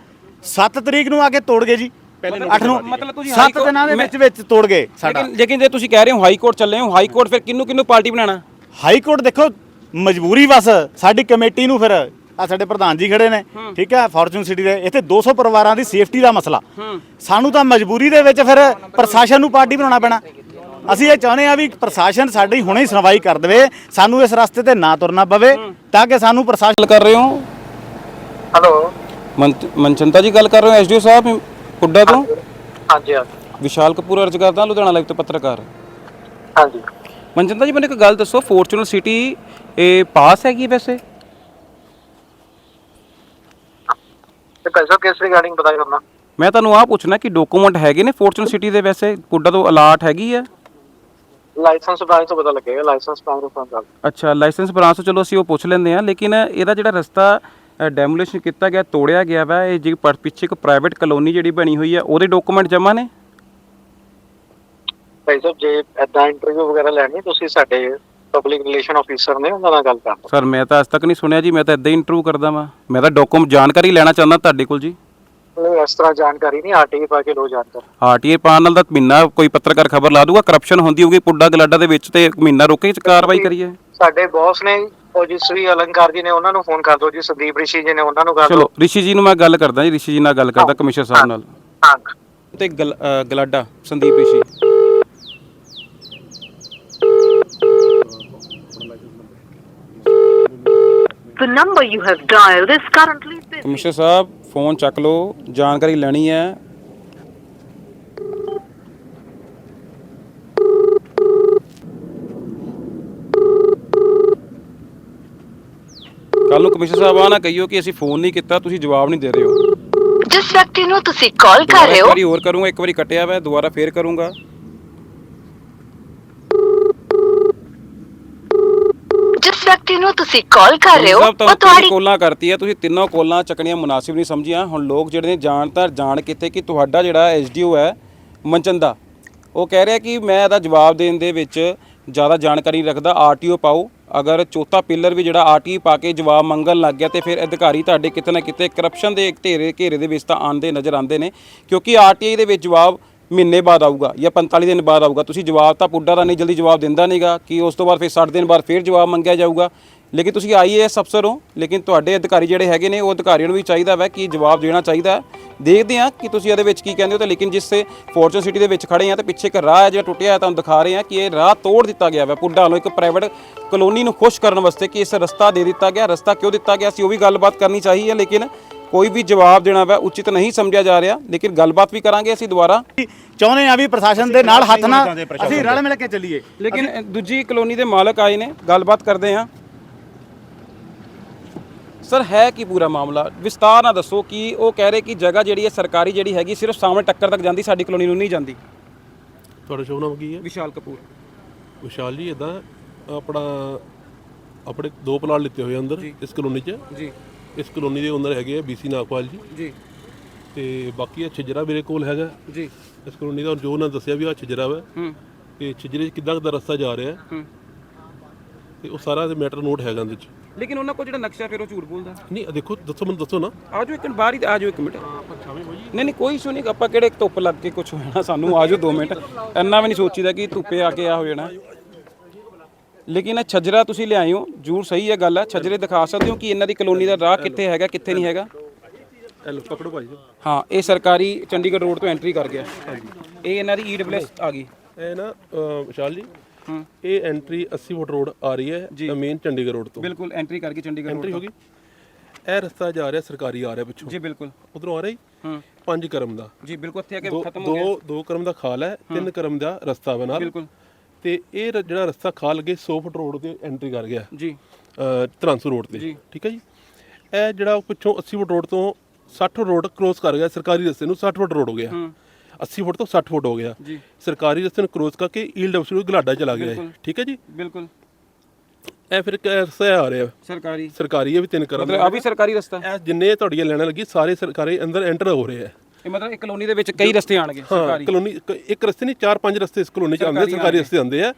Speaker 8: 7 ਤਰੀਕ ਨੂੰ ਆ ਕੇ ਤੋੜ ਗਏ ਜੀ। 8 ਨੂੰ
Speaker 1: ਮਤਲਬ ਤੁਸੀਂ
Speaker 8: 7
Speaker 1: ਹਾਈ
Speaker 8: ਦਿਨਾਂ ਦੇ ਵਿੱਚ ਵਿੱਚ ਤੋੜ ਗਏ ਸਾਡਾ।
Speaker 1: ਲੇਕਿਨ ਲੇਕਿਨ ਜੇ ਤੁਸੀਂ ਕਹਿ ਰਹੇ ਹੋ ਹਾਈ ਕੋਰਟ ਚੱਲੇ ਹੋ ਹਾਈ ਕੋਰਟ ਫਿਰ ਕਿੰਨੂੰ ਕਿੰਨੂੰ ਪਾਰਟੀ ਬਣਾਣਾ
Speaker 8: ਹਾਈ ਕੋਰਟ ਦੇਖੋ ਮਜਬੂਰੀ ਬਸ। ਸਾਡੀ ਕਮੇਟੀ ਨੂੰ ਫਿਰ ਆ ਸਾਡੇ ਪ੍ਰਧਾਨ ਜੀ ਖੜੇ ਨੇ ਠੀਕ ਹੈ ਫੋਰਚੂਨ ਸਿਟੀ ਦੇ ਇੱਥੇ 200 ਪਰਿਵਾਰਾਂ ਦੀ ਸੇਫਟੀ ਦਾ ਮਸਲਾ। ਸਾਨੂੰ ਤਾਂ ਮਜਬੂਰੀ ਦੇ ਵਿੱਚ ਫਿਰ ਪ੍ਰਸ਼ਾਸਨ ਨੂੰ ਪਾਰਟੀ ਬਣਾਉਣਾ ਪੈਣਾ। ਅਸੀਂ ਇਹ ਚਾਹੁੰਦੇ ਆ ਵੀ ਪ੍ਰਸ਼ਾਸਨ ਸਾਡੀ ਹੁਣੇ ਹੀ ਸੁਣਵਾਈ ਕਰ ਦੇਵੇ ਸਾਨੂੰ ਇਸ ਰਸਤੇ ਤੇ ਨਾ ਤੁਰਨਾ ਪਵੇ ਤਾਂ ਕਿ ਸਾਨੂੰ ਪ੍ਰਸ਼ਾਸਨ
Speaker 1: ਕਰ ਰਹੇ ਹੋ?
Speaker 4: ਹੈਲੋ।
Speaker 1: ਮਨਚੰਤਾ ਜੀ ਗੱਲ ਕਰ ਰਹੇ ਹੋ ਐਸਡੀਓ ਸਾਹਿਬ ਪੁੱਡਾ ਤੋਂ?
Speaker 4: ਹਾਂਜੀ
Speaker 1: ਵਿਸ਼ਾਲ ਕਪੂਰ ਅਰਜ ਕਰਦਾ ਲੁਧਿਆਣਾ ਲਾਈਵ ਤੋਂ ਪੱਤਰਕਾਰ।
Speaker 4: ਹਾਂਜੀ।
Speaker 1: ਮਨਚੰਤਾ ਜੀ ਮੈਨੂੰ ਇੱਕ ਗੱਲ ਦੱਸੋ ਫੋਰਚੂਨਰ ਸਿਟੀ ਇਹ ਪਾਸ ਹੈਗੀ ਵੈਸੇ?
Speaker 4: ਤੇ ਪੈਸਾ ਕਿਸ ਰਿਗਾਰਡਿੰਗ ਬਤਾ ਕਰਨਾ?
Speaker 1: ਮੈਂ ਤੁਹਾਨੂੰ ਆਹ ਪੁੱਛਣਾ ਕਿ ਡਾਕੂਮੈਂਟ ਹੈਗੇ ਨੇ ਫੋਰਚੂਨਰ ਸਿਟੀ ਦੇ ਵੈਸੇ? ਪੁੱਡਾ ਤੋਂ ਅਲਾਟ ਹੈਗੀ ਹੈ
Speaker 4: ਲਾਇਸੈਂਸ ਬ੍ਰਾਂਚ ਤੋਂ ਪਤਾ ਲੱਗੇਗਾ ਲਾਇਸੈਂਸ ਬ੍ਰਾਂਚ ਤੋਂ ਕਰ
Speaker 1: ਅੱਛਾ ਲਾਇਸੈਂਸ ਬ੍ਰਾਂਚ ਤੋਂ ਚਲੋ ਅਸੀਂ ਉਹ ਪੁੱਛ ਲੈਂਦੇ ਆ ਲੇਕਿਨ ਇਹਦਾ ਜਿਹੜਾ ਰਸਤਾ ਡੈਮੋਲੇਸ਼ਨ ਕੀਤਾ ਗਿਆ ਤੋੜਿਆ ਗਿਆ ਵਾ ਇਹ ਜੀ ਪਰ ਪਿੱਛੇ ਇੱਕ ਪ੍ਰਾਈਵੇਟ ਕਲੋਨੀ ਜਿਹੜੀ ਬਣੀ ਹੋਈ ਹੈ ਉਹਦੇ ਡਾਕੂਮੈਂਟ ਜਮ੍ਹਾਂ ਨੇ?
Speaker 4: ਭਾਈ ਸਾਹਿਬ ਜੇ ਐਦਾਂ ਇੰਟਰਵਿਊ ਵਗੈਰਾ ਲੈਣੀ ਤੁਸੀਂ ਸਾਡੇ ਪਬਲਿਕ ਰਿਲੇਸ਼ਨ ਆਫੀਸਰ ਨੇ ਉਹਨਾਂ ਨਾਲ ਗੱਲ ਕਰ ਲਓ
Speaker 1: ਸਰ ਮੈਂ ਤਾਂ ਅੱਜ ਤੱਕ ਨਹੀਂ ਸੁਣਿਆ ਜੀ ਮੈਂ ਤਾਂ ਇਦਾਂ ਹੀ ਇੰਟਰਵਿਊ ਕਰਦਾ ਵਾਂ। ਮੈਂ ਤਾਂ ਡਾਕੂਮੈਂਟ ਜਾਣਕਾਰੀ ਲੈਣਾ ਚਾਹੁੰਦਾ ਤੁਹਾਡੇ ਕੋਲ ਜੀ।
Speaker 4: ਨਹੀਂ ਇਸ ਤਰ੍ਹਾਂ ਜਾਣਕਾਰੀ ਨਹੀਂ ਆਰਟੀਏ ਪਾ ਕੇ ਲੋ ਜਾਣਕਾਰੀ।
Speaker 1: ਆਰਟੀਏ ਪਾਣ ਨਾਲ ਤਾਂ ਮਹੀਨਾ ਕੋਈ ਪੱਤਰਕਾਰ ਖਬਰ ਲਾ ਦੂਗਾ ਕਰਪਸ਼ਨ ਹੁੰਦੀ ਹੋਊਗੀ ਪੁੱਡਾ ਗਲਾਡਾ ਦੇ ਵਿੱਚ ਤੇ ਮਹੀਨਾ ਰੋਕੇ ਚ ਕਾਰਵਾਈ ਕਰੀਏ।
Speaker 4: ਸਾਡੇ ਬੌਸ ਨੇ ਉਹ ਜੀ ਸ੍ਰੀ ਅਲੰਕਾਰ ਜੀ ਨੇ ਉਹਨਾਂ ਨੂੰ ਫੋਨ ਕਰ ਦਿਓ ਜੀ ਸੰਦੀਪ ਰਿਸ਼ੀ ਜੀ ਨੇ ਉਹਨਾਂ ਨੂੰ ਕਰ ਦਿਓ
Speaker 1: ਚਲੋ ਰਿਸ਼ੀ ਜੀ ਨੂੰ ਮੈਂ ਗੱਲ ਕਰਦਾ ਜੀ ਰਿਸ਼ੀ ਜੀ ਨਾਲ ਗੱਲ ਕਰਦਾ ਕਮਿਸ਼ਨਰ ਸਾਹਿਬ ਨਾਲ।
Speaker 4: ਹਾਂ।
Speaker 1: ਤੇ GLADA Sandeep Rishi.
Speaker 9: The number you have dialed is currently busy.
Speaker 1: Commissioner Sahib phone ਚੱਕ ਲਓ ਜਾਣਕਾਰੀ ਲੈਣੀ ਹੈ। ਕੱਲ ਨੂੰ ਕਮਿਸ਼ਨਰ ਸਾਹਿਬ ਆ ਨਾ ਕਹੀਓ ਕਿ ਅਸੀਂ ਫੋਨ ਨਹੀਂ ਕੀਤਾ ਤੁਸੀਂ ਜਵਾਬ ਨਹੀਂ ਦੇ ਰਹੇ ਹੋ।
Speaker 9: ਜਿਸ ਵਿਅਕਤੀ ਨੂੰ ਤੁਸੀਂ ਕਾਲ ਕਰ ਰਹੇ
Speaker 1: ਇੱਕ
Speaker 9: ਹੋ
Speaker 1: ਵਾਰੀ ਹੋਰ ਕਰੂੰਗਾ ਇੱਕ ਵਾਰੀ ਕੱਟਿਆ ਵਾ ਦੁਬਾਰਾ ਫੇਰ ਕਰੂੰਗਾ
Speaker 9: ਜਿਸ ਵਿਅਕਤੀ ਨੂੰ ਤੁਸੀਂ ਕਾਲ ਕਰ ਰਹੇ ਹੋ
Speaker 1: ਸਾਹਿਬ
Speaker 9: ਉਹ
Speaker 1: ਤੁਹਾਨੂੰ
Speaker 9: ਤੁਹਾਡੀ
Speaker 1: ਕੋਲਾਂ ਕਰਤੀ ਹੈ ਤੁਸੀਂ ਤਿੰਨੋਂ ਕੋਲਾਂ ਚੱਕਣੀਆਂ ਮੁਨਾਸਿਬ ਨਹੀਂ ਸਮਝੀਆਂ। ਹੁਣ ਲੋਕ ਜਿਹੜੇ ਨੇ ਜਾਣ ਤਾਂ ਜਾਣ ਕਿਤੇ ਕਿ ਤੁਹਾਡਾ ਜਿਹੜਾ ਐਸਡੀਓ ਹੈ ਮਨਚੰਦਾ ਉਹ ਕਹਿ ਰਿਹਾ ਕਿ ਮੈਂ ਇਹਦਾ ਜਵਾਬ ਦੇਣ ਦੇ ਵਿੱਚ ਜ਼ਿਆਦਾ ਜਾਣਕਾਰੀ ਨਹੀਂ ਰੱਖਦਾ ਆਰਟੀਓ ਪਾਓ। ਅਗਰ ਚੌਥਾ ਪਿੱਲਰ ਵੀ ਜਿਹੜਾ ਆਰਟੀ ਪਾ ਕੇ ਜਵਾਬ ਮੰਗਣ ਲੱਗ ਗਿਆ ਤੇ ਫਿਰ ਅਧਿਕਾਰੀ ਤੁਹਾਡੇ ਕਿਤੇ ਨਾ ਕਿਤੇ ਕਰਪਸ਼ਨ ਦੇ ਇੱਕ ਢੇਰੇ ਘੇਰੇ ਦੇ ਵਿੱਚ ਤਾਂ ਆਉਂਦੇ ਨਜ਼ਰ ਆਉਂਦੇ ਨੇ ਕਿਉਂਕਿ ਆਰਟੀਆਈ ਦੇ ਵਿੱਚ ਜਵਾਬ ਮਹੀਨੇ ਬਾਅਦ ਆਊਗਾ ਜਾਂ 45 ਦਿਨ ਬਾਅਦ ਆਊਗਾ। ਤੁਸੀਂ ਜਵਾਬ ਤਾਂ ਪੁੱਡਾ ਦਾ ਨਹੀਂ ਜਲਦੀ ਜਵਾਬ ਦਿੰਦਾ ਨਹੀਂਗਾ ਕਿ ਉਸ ਤੋਂ ਬਾਅਦ ਫਿਰ 60 ਦਿਨ ਬਾਅਦ ਫਿਰ ਜਵਾਬ ਮੰਗਿਆ ਜਾਊਗਾ। ਲੇਕਿਨ ਤੁਸੀਂ ਆਈਏਐਸ ਅਫਸਰ ਹੋ, ਲੇਕਿਨ ਤੁਹਾਡੇ ਅਧਿਕਾਰੀ ਜਿਹੜੇ ਹੈਗੇ ਨੇ, ਉਹ ਅਧਿਕਾਰੀਆਂ ਨੂੰ ਵੀ ਚਾਹੀਦਾ ਵੈ ਕਿ ਜਵਾਬ ਦੇਣਾ ਚਾਹੀਦਾ। ਹੈ ਦੇਖਦੇ ਹਾਂ ਕਿ ਤੁਸੀਂ ਇਹਦੇ ਵਿੱਚ ਕੀ ਕਹਿੰਦੇ ਹੋ ਤੇ ਲੇਕਿਨ ਜਿਸ ਸੇ ਫੋਰਚੂਨ ਸਿਟੀ ਦੇ ਵਿੱਚ ਖੜੇ ਆ ਤੇ ਪਿੱਛੇ ਇੱਕ ਰਾਹ ਹੈ ਜਿਹੜਾ ਟੁੱਟਿਆ ਹੈ, ਤੁਹਾਨੂੰ ਦਿਖਾ ਰਹੇ ਹਾਂ ਕਿ ਇਹ ਰਾਹ ਤੋੜ ਦਿੱਤਾ ਗਿਆ ਵੈ ਪੁੱਡਾ ਵੱਲੋਂ ਇੱਕ ਪ੍ਰਾਈਵੇਟ ਕਲੋਨੀ ਨੂੰ ਖੁਸ਼ ਕਰਨ ਵਾਸਤੇ ਕਿ ਇਸ ਰਸਤਾ ਦੇ ਦਿੱਤਾ ਗਿਆ। ਰਸਤਾ ਕਿਉਂ ਦਿੱਤਾ ਗਿਆ ਸੀ, ਉਹ ਵੀ ਗੱਲਬਾਤ ਕਰਨੀ ਚਾਹੀਏ ਲੇਕਿਨ ਕੋਈ ਵੀ ਜਵਾਬ ਦੇਣਾ ਵੈ ਉਚਿਤ ਨਹੀਂ ਸਮਝਿਆ ਜਾ ਰਿਹਾ ਲੇਕਿਨ ਗੱਲਬਾਤ ਵੀ ਕਰਾਂਗੇ ਅਸੀਂ ਦੁਬਾਰਾ।
Speaker 8: ਚਾਹੁੰਦੇ ਆ ਵੀ ਪ੍ਰਸ਼ਾਸਨ ਦੇ ਨਾਲ ਹੱਥ ਨਾਲ ਅਸੀਂ ਰਲ ਮਿਲ ਕੇ ਚੱਲੀਏ।
Speaker 1: ਲੇਕਿਨ ਦੂਜੀ ਕਲੋਨੀ ਦੇ ਮਾਲਕ ਆਏ ਨੇ ਗੱਲਬਾਤ ਕਰਦੇ ਹਾਂ। ਸਰ ਹੈ ਕੀ ਪੂਰਾ ਮਾਮਲਾ? ਵਿਸਤਾਰ ਨਾਲ ਦੱਸੋ ਕਿ ਉਹ ਕਹਿ ਰਹੇ ਕਿ ਜਗ੍ਹਾ ਜਿਹੜੀ ਹੈ ਸਰਕਾਰੀ ਜਿਹੜੀ ਹੈਗੀ ਸਿਰਫ ਸਾਹਮਣੇ ਟੱਕਰ ਤੱਕ ਜਾਂਦੀ ਸਾਡੀ ਕਲੋਨੀ ਨੂੰ ਨਹੀਂ ਜਾਂਦੀ।
Speaker 10: ਤੁਹਾਡਾ ਸ਼ੁਭ ਨਾਮ ਕੀ ਹੈ?
Speaker 1: ਵਿਸ਼ਾਲ ਕਪੂਰ।
Speaker 10: ਵਿਸ਼ਾਲ ਜੀ ਇਦਾਂ ਆਪਣਾ ਆਪਣੇ ਦੋ ਪਲਾਟ ਲਿੱਤੇ ਹੋਏ ਅੰਦਰ ਇਸ ਕਲੋਨੀ 'ਚ?
Speaker 1: ਜੀ।
Speaker 10: ਇਸ ਕਲੋਨੀ ਦੇ ਓਨਰ ਹੈਗੇ ਆ ਬੀਸੀ ਨਾਗਪਾਲ ਜੀ।
Speaker 1: ਜੀ।
Speaker 10: ਤੇ ਬਾਕੀ ਇਹ ਛਿਜਰਾ ਮੇਰੇ ਕੋਲ ਹੈਗਾ।
Speaker 1: ਜੀ।
Speaker 10: ਇਸ ਕਲੋਨੀ ਦਾ ਜੋ ਉਹਨਾਂ ਦੱਸਿਆ ਵੀ ਆ ਛਿਜਰਾ ਵਾ।
Speaker 1: ਹੂੰ।
Speaker 10: ਤੇ ਛਿਜਰੇ 'ਚ ਕਿੱਦਾਂ ਦਾ ਰਸਤਾ ਜਾ ਰਿਹਾ। ਹੈ। ਤੇ ਉਹ ਸਾਰਾ ਮੈਟਰ ਨੋਟ ਹੈਗਾ ਉਹਦੇ 'ਚ।
Speaker 1: ਲੇਕਿਨ ਉਹਨਾਂ ਕੋਲ ਜਿਹੜਾ ਨਕਸ਼ਾ ਫਿਰ ਉਹ ਝੂਠ ਬੋਲਦਾ।
Speaker 10: ਨਹੀਂ ਆਹ ਦੇਖੋ ਦੱਸੋ ਮੈਨੂੰ ਦੱਸੋ ਨਾ।
Speaker 1: ਆਜੋ ਇੱਕ ਬਾਹਰ ਹੀ ਆਜੋ ਇੱਕ ਮਿੰਟ। ਨਹੀਂ ਨਹੀਂ ਕੋਈ ਇਸ਼ੂ ਨਹੀਂ ਆਪਾਂ ਕਿਹੜੇ ਧੁੱਪ ਲੱਗ ਕੇ ਕੁਝ ਹੋਣਾ ਸਾਨੂੰ ਆਜੋ 2 ਮਿੰਟ। ਇੰਨਾ ਵੀ ਨਹੀਂ ਸੋਚੀਦਾ ਕਿ ਧੁੱਪੇ ਆ ਕੇ ਆ ਹੋ ਜਾਣਾ। ਲੇਕਿਨ ਇਹ ਛਜਰਾ ਤੁਸੀਂ ਲਿਆਏ ਹੋ ਜੂਰ ਸਹੀ ਹੈ ਗੱਲ ਹੈ ਛਜਰੇ ਦਿਖਾ ਸਕਦੇ ਹੋ ਕਿ ਇਹਨਾਂ ਦੀ ਕਲੋਨੀ ਦਾ ਰਾਹ ਕਿੱਥੇ ਹੈਗਾ ਕਿੱਥੇ ਨਹੀਂ ਹੈਗਾ?
Speaker 10: ਇਹ ਲਓ ਪਕੜੋ ਭਾਈ ਜੀ।
Speaker 1: ਹਾਂ ਇਹ ਸਰਕਾਰੀ ਚੰਡੀਗੜ੍ਹ ਰੋਡ ਤੋਂ ਐਂਟਰੀ ਕਰ ਗਿਆ। ਇਹ ਇਹਨਾਂ ਦੀ ਈਡਬਲਯੂਐਸ ਆ ਗਈ।
Speaker 10: ਇਹ ਨਾ ਅਹ, ਵਿਸ਼ਾਲ ਜੀ ਇਹ ਐਂਟਰੀ 80 ਫੁੱਟ ਰੋਡ ਆ ਰਹੀ ਹੈ ਮੇਨ ਚੰਡੀਗੜ੍ਹ ਰੋਡ ਤੋਂ।
Speaker 1: ਬਿਲਕੁਲ ਐਂਟਰੀ ਕਰਕੇ ਚੰਡੀਗੜ੍ਹ
Speaker 10: ਐਂਟਰੀ ਹੋ ਗਈ। ਇਹ ਰਸਤਾ ਜਾ ਰਿਹਾ ਸਰਕਾਰੀ ਆ ਰਿਹਾ ਪਿੱਛੋਂ।
Speaker 1: ਜੀ ਬਿਲਕੁਲ।
Speaker 10: ਉਧਰੋਂ ਆ ਰਿਹਾ ਜੀ? ਪੰਜ ਕਰਮ ਦਾ।
Speaker 1: ਜੀ ਬਿਲਕੁਲ ਇੱਥੇ ਆ ਕੇ ਖਤਮ ਹੋ ਗਿਆ।
Speaker 10: ਦੋ ਦੋ ਕਰਮ ਦਾ ਖਾਲ ਹੈ ਤਿੰਨ ਕਰਮ ਦਾ ਰਸਤਾ ਨਾਲ।
Speaker 1: ਬਿਲਕੁਲ।
Speaker 10: ਤੇ ਇਹ ਰ- ਜਿਹੜਾ ਰਸਤਾ ਖਾਲ ਅੱਗੇ 100 ਫੁੱਟ ਰੋਡ ਤੇ ਐਂਟਰੀ ਕਰ ਗਿਆ।
Speaker 1: ਜੀ।
Speaker 10: ਅ, ਧਰਮਸੂ ਰੋਡ ਤੇ। ਠੀਕ ਹੈ ਜੀ? ਇਹ ਜਿਹੜਾ ਪਿੱਛੋਂ 80 ਫੁੱਟ ਰੋਡ ਤੋਂ 60 ਫੁੱਟ ਰੋਡ ਕ੍ਰੋਸ ਕਰ ਗਿਆ। ਸਰਕਾਰੀ ਰਸਤੇ ਨੂੰ 60 ਫੁੱਟ ਰੋਡ ਹੋ ਗਿਆ। 80 ਫੁੱਟ ਤੋਂ 60 ਫੁੱਟ ਹੋ ਗਿਆ। ਸਰਕਾਰੀ ਰਸਤੇ ਨੂੰ ਕ੍ਰੋਸ ਕਰਕੇ ਈਲਡ ਆਫਿਸ ਨੂੰ ਗਲਾਡਾ ਚਲਾ ਗਿਆ ਇਹ, ਠੀਕ ਹੈ ਜੀ?
Speaker 1: ਬਿਲਕੁਲ।
Speaker 10: ਇਹ ਫਿਰ ਇੱਕ ਰਸਤਾ ਆ ਰਿਹਾ।
Speaker 1: ਸਰਕਾਰੀ।
Speaker 10: ਸਰਕਾਰੀ ਇਹ ਵੀ ਤਿੰਨ ਕਰਮ
Speaker 1: ਮਤਲਬ ਆ ਵੀ ਸਰਕਾਰੀ ਰਸਤਾ।
Speaker 10: ਇਹ ਜਿੰਨੇ ਤੁਹਾਡੀਆਂ ਲੈਣਾ ਲੱਗੀ ਸਾਰੇ ਸਰਕਾਰੀ ਅੰਦਰ ਐਂਟਰ ਹੋ ਰਹੇ ਆ।
Speaker 1: ਇਹ ਮਤਲਬ ਇੱਕ ਕਲੋਨੀ ਦੇ ਵਿੱਚ ਕਈ ਰਸਤੇ ਆਣਗੇ
Speaker 10: ਹਾਂ
Speaker 1: ਸਰਕਾਰੀ।
Speaker 10: ਕਲੋਨੀ ਇੱਕ- ਇੱਕ ਰਸਤੇ ਨਹੀਂ ਚਾਰ ਪੰਜ ਰਸਤੇ ਇਸ ਕਲੋਨੀ ਚ ਆਉਂਦੇ ਆ, ਸਰਕਾਰੀ ਰਸਤੇ ਆਉਂਦੇ ਆ।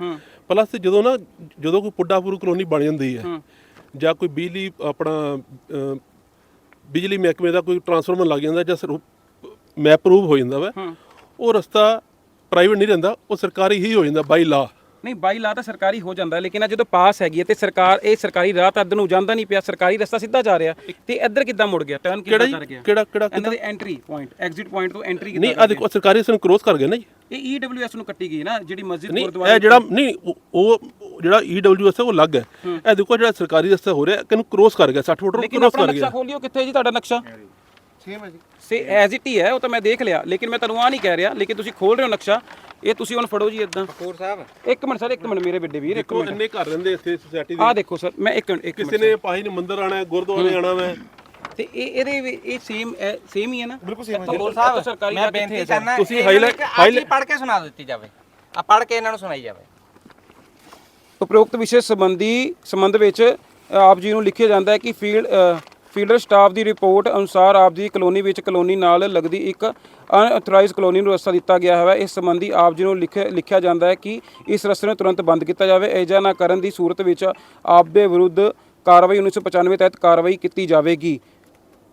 Speaker 10: ਪਲੱਸ ਜਦੋਂ ਨਾ ਜਦੋਂ ਕੋਈ ਪੁੱਡਾਪੁਰ ਕਲੋਨੀ ਬਣ ਜਾਂਦੀ ਹੈ ਜਾਂ ਕੋਈ ਬਿਜਲੀ ਆਪਣਾ ਬਿਜਲੀ ਮਹਿਕਮੇ ਦਾ ਕੋਈ ਟਰਾਂਸਫਾਰਮਰ ਲੱਗ ਜਾਂਦਾ ਜਾਂ ਮੈਪ ਅਪਰੂਵ ਹੋ ਜਾਂਦਾ ਵਾ ਉਹ ਰਸਤਾ ਪ੍ਰਾਈਵੇਟ ਨਹੀਂ ਰਹਿੰਦਾ ਉਹ ਸਰਕਾਰੀ ਹੀ ਹੋ ਜਾਂਦਾ ਬਾਈ ਲਾ
Speaker 1: ਨਹੀਂ ਬਾਈ ਲਾ ਤਾਂ ਸਰਕਾਰੀ ਹੋ ਜਾਂਦਾ ਲੇਕਿਨ ਆ ਜਦੋਂ ਪਾਸ ਹੈਗੀ ਹੈ ਤੇ ਸਰਕਾਰ ਇਹ ਸਰਕਾਰੀ ਰਾਹ ਤਾਂ ਨੂੰ ਜਾਂਦਾ ਨਹੀਂ ਪਿਆ ਸਰਕਾਰੀ ਰਸਤਾ ਸਿੱਧਾ ਜਾ ਰਿਹਾ ਤੇ ਇੱਧਰ ਕਿੱਦਾਂ ਮੁੜ ਗਿਆ? ਟਰਨ ਕਿੱਦਾਂ ਕਰ ਗਿਆ?
Speaker 10: ਕਿਹੜਾ ਕਿਹੜਾ
Speaker 1: ਇਹਨਾਂ ਦੇ ਐਂਟਰੀ ਪੁਆਇੰਟ ਐਗਜ਼ਿਟ ਪੁਆਇੰਟ ਤੋਂ ਐਂਟਰੀ
Speaker 10: ਨਹੀਂ
Speaker 1: ਕਿੱਦਾਂ
Speaker 10: ਆ ਦੇਖੋ ਸਰਕਾਰੀ ਰਸਤੇ ਨੂੰ ਕ੍ਰੋਸ ਕਰ ਗਏ ਨਾ ਜੀ।
Speaker 1: ਇਹ ਈਡਬਲਯੂਐਸ ਨੂੰ ਕੱਟੀ ਗਈ ਨਾ ਜਿਹੜੀ ਮਸਜਿਦ
Speaker 10: ਨਹੀਂ
Speaker 1: ਗੁਰਦੁਆਰਾ
Speaker 10: ਇਹ ਜਿਹੜਾ ਨਹੀਂ ਉਹ- ਜਿਹੜਾ ਈਡਬਲਯੂਐਸ ਹੈ ਉਹ ਅਲੱਗ ਹੈ। ਇਹ ਦੇਖੋ ਜਿਹੜਾ ਸਰਕਾਰੀ ਰਸਤਾ ਹੋ ਰਿਹਾ ਕਿਨੂੰ ਕ੍ਰੋਸ ਕਰ ਗਿਆ 60 ਫੁੱਟ
Speaker 1: ਲੇਕਿਨ
Speaker 10: ਕ੍ਰੋਸ
Speaker 1: ਆਪਣਾ
Speaker 10: ਕਰ
Speaker 1: ਨਕਸ਼ਾ
Speaker 10: ਗਿਆ
Speaker 1: ਖੋਲਿਓ ਕਿੱਥੇ ਜੀ ਤੁਹਾਡਾ ਨਕਸ਼ਾ?
Speaker 6: ਸੇਮ ਹੈ ਜੀ।
Speaker 1: ਸੇ ਐਜ਼ ਇਟ ਹੀ ਹੈ ਉਹ ਤਾਂ ਮੈਂ ਦੇਖ ਲਿਆ ਲੇਕਿਨ ਮੈਂ ਤੁਹਾਨੂੰ ਆ ਨਹੀਂ ਕਹਿ ਰਿਹਾ ਲੇਕਿਨ ਤੁਸੀਂ ਖੋਲ ਰਹੇ ਹੋ ਨਕਸ਼ਾ ਇਹ ਤੁਸੀਂ ਹੁਣ ਫੜੋ ਜੀ ਇਦਾਂ
Speaker 3: ਕਪੂਰ ਸਾਹਿਬ।
Speaker 1: ਇੱਕ ਮਿੰਟ ਸਰ ਇੱਕ ਮਿੰਟ ਮੇਰੇ ਵੱਡੇ ਵੀਰ ਇੱਕ
Speaker 10: ਦੇਖੋ
Speaker 1: ਮਿੰਟ।
Speaker 10: ਇੰਨੇ ਘਰ ਰਹਿੰਦੇ ਇੱਥੇ ਸੁਸਾਇਟੀ ਦੇ।
Speaker 1: ਆਹ ਦੇਖੋ ਸਰ ਮੈਂ ਇੱਕ ਇੱਕ
Speaker 10: ਕਿਸੇ ਨੇ ਪਾਹੀ ਨੇ ਮੰਦਿਰ ਆਣਾ ਹੈ ਗੁਰਦੁਆਰੇ ਆਣਾ ਹੈ
Speaker 1: ਤੇ ਇਹ ਇਹਦੇ ਵੀ- ਇਹ ਸੇਮ ਸੇਮ ਹੀ ਹੈ ਨਾ? ਬਿਲਕੁਲ ਸੇਮ
Speaker 3: ਕਪੂਰ ਸਾਹਿਬ
Speaker 1: ਸਰਕਾਰੀ
Speaker 3: ਮੈਂ ਬੇਨਤੀ
Speaker 1: ਹੈ
Speaker 3: ਕਰਨਾ
Speaker 10: ਤੁਸੀਂ highlight- highlight-
Speaker 3: ਪੜ੍ਹ ਕੇ ਸੁਣਾ ਦਿੱਤੀ ਜਾਵੇ। ਆ ਪੜ੍ਹ ਕੇ ਇਹਨਾਂ ਨੂੰ ਸੁਣਾਈ ਜਾਵੇ।
Speaker 1: ਉਪਰੋਕਤ ਵਿਸ਼ੇ ਸੰਬੰਧੀ ਸੰਬੰਧ ਵਿੱਚ ਅ, ਆਪ ਜੀ ਨੂੰ ਲਿਖਿਆ ਜਾਂਦਾ ਹੈ ਕਿ ਫੀਲਡ ਅ, ਫੀਲਡਰ ਸਟਾਫ ਦੀ ਰਿਪੋਰਟ ਅਨੁਸਾਰ ਆਪ ਦੀ ਕਲੋਨੀ ਵਿੱਚ ਕਲੋਨੀ ਨਾਲ ਲੱਗਦੀ ਇੱਕ ਅਨਅਥੋਰਾਈਜ਼ਡ ਕਲੋਨੀ ਨੂੰ ਰਸਤਾ ਦਿੱਤਾ ਗਿਆ ਹੈ। ਇਸ ਸੰਬੰਧੀ ਆਪ ਜੀ ਨੂੰ ਲਿਖਿਆ ਲਿਖਿਆ ਜਾਂਦਾ ਹੈ ਕਿ ਇਸ ਰਸਤੇ ਨੂੰ ਤੁਰੰਤ ਬੰਦ ਕੀਤਾ ਜਾਵੇ। ਅਜਿਹਾ ਨਾ ਕਰਨ ਦੀ ਸੂਰਤ ਵਿੱਚ ਆਪ ਦੇ ਵਿਰੁੱਧ ਕਾਰਵਾਈ 1995 ਤਹਿਤ ਕਾਰਵਾਈ ਕੀਤੀ ਜਾਵੇਗੀ।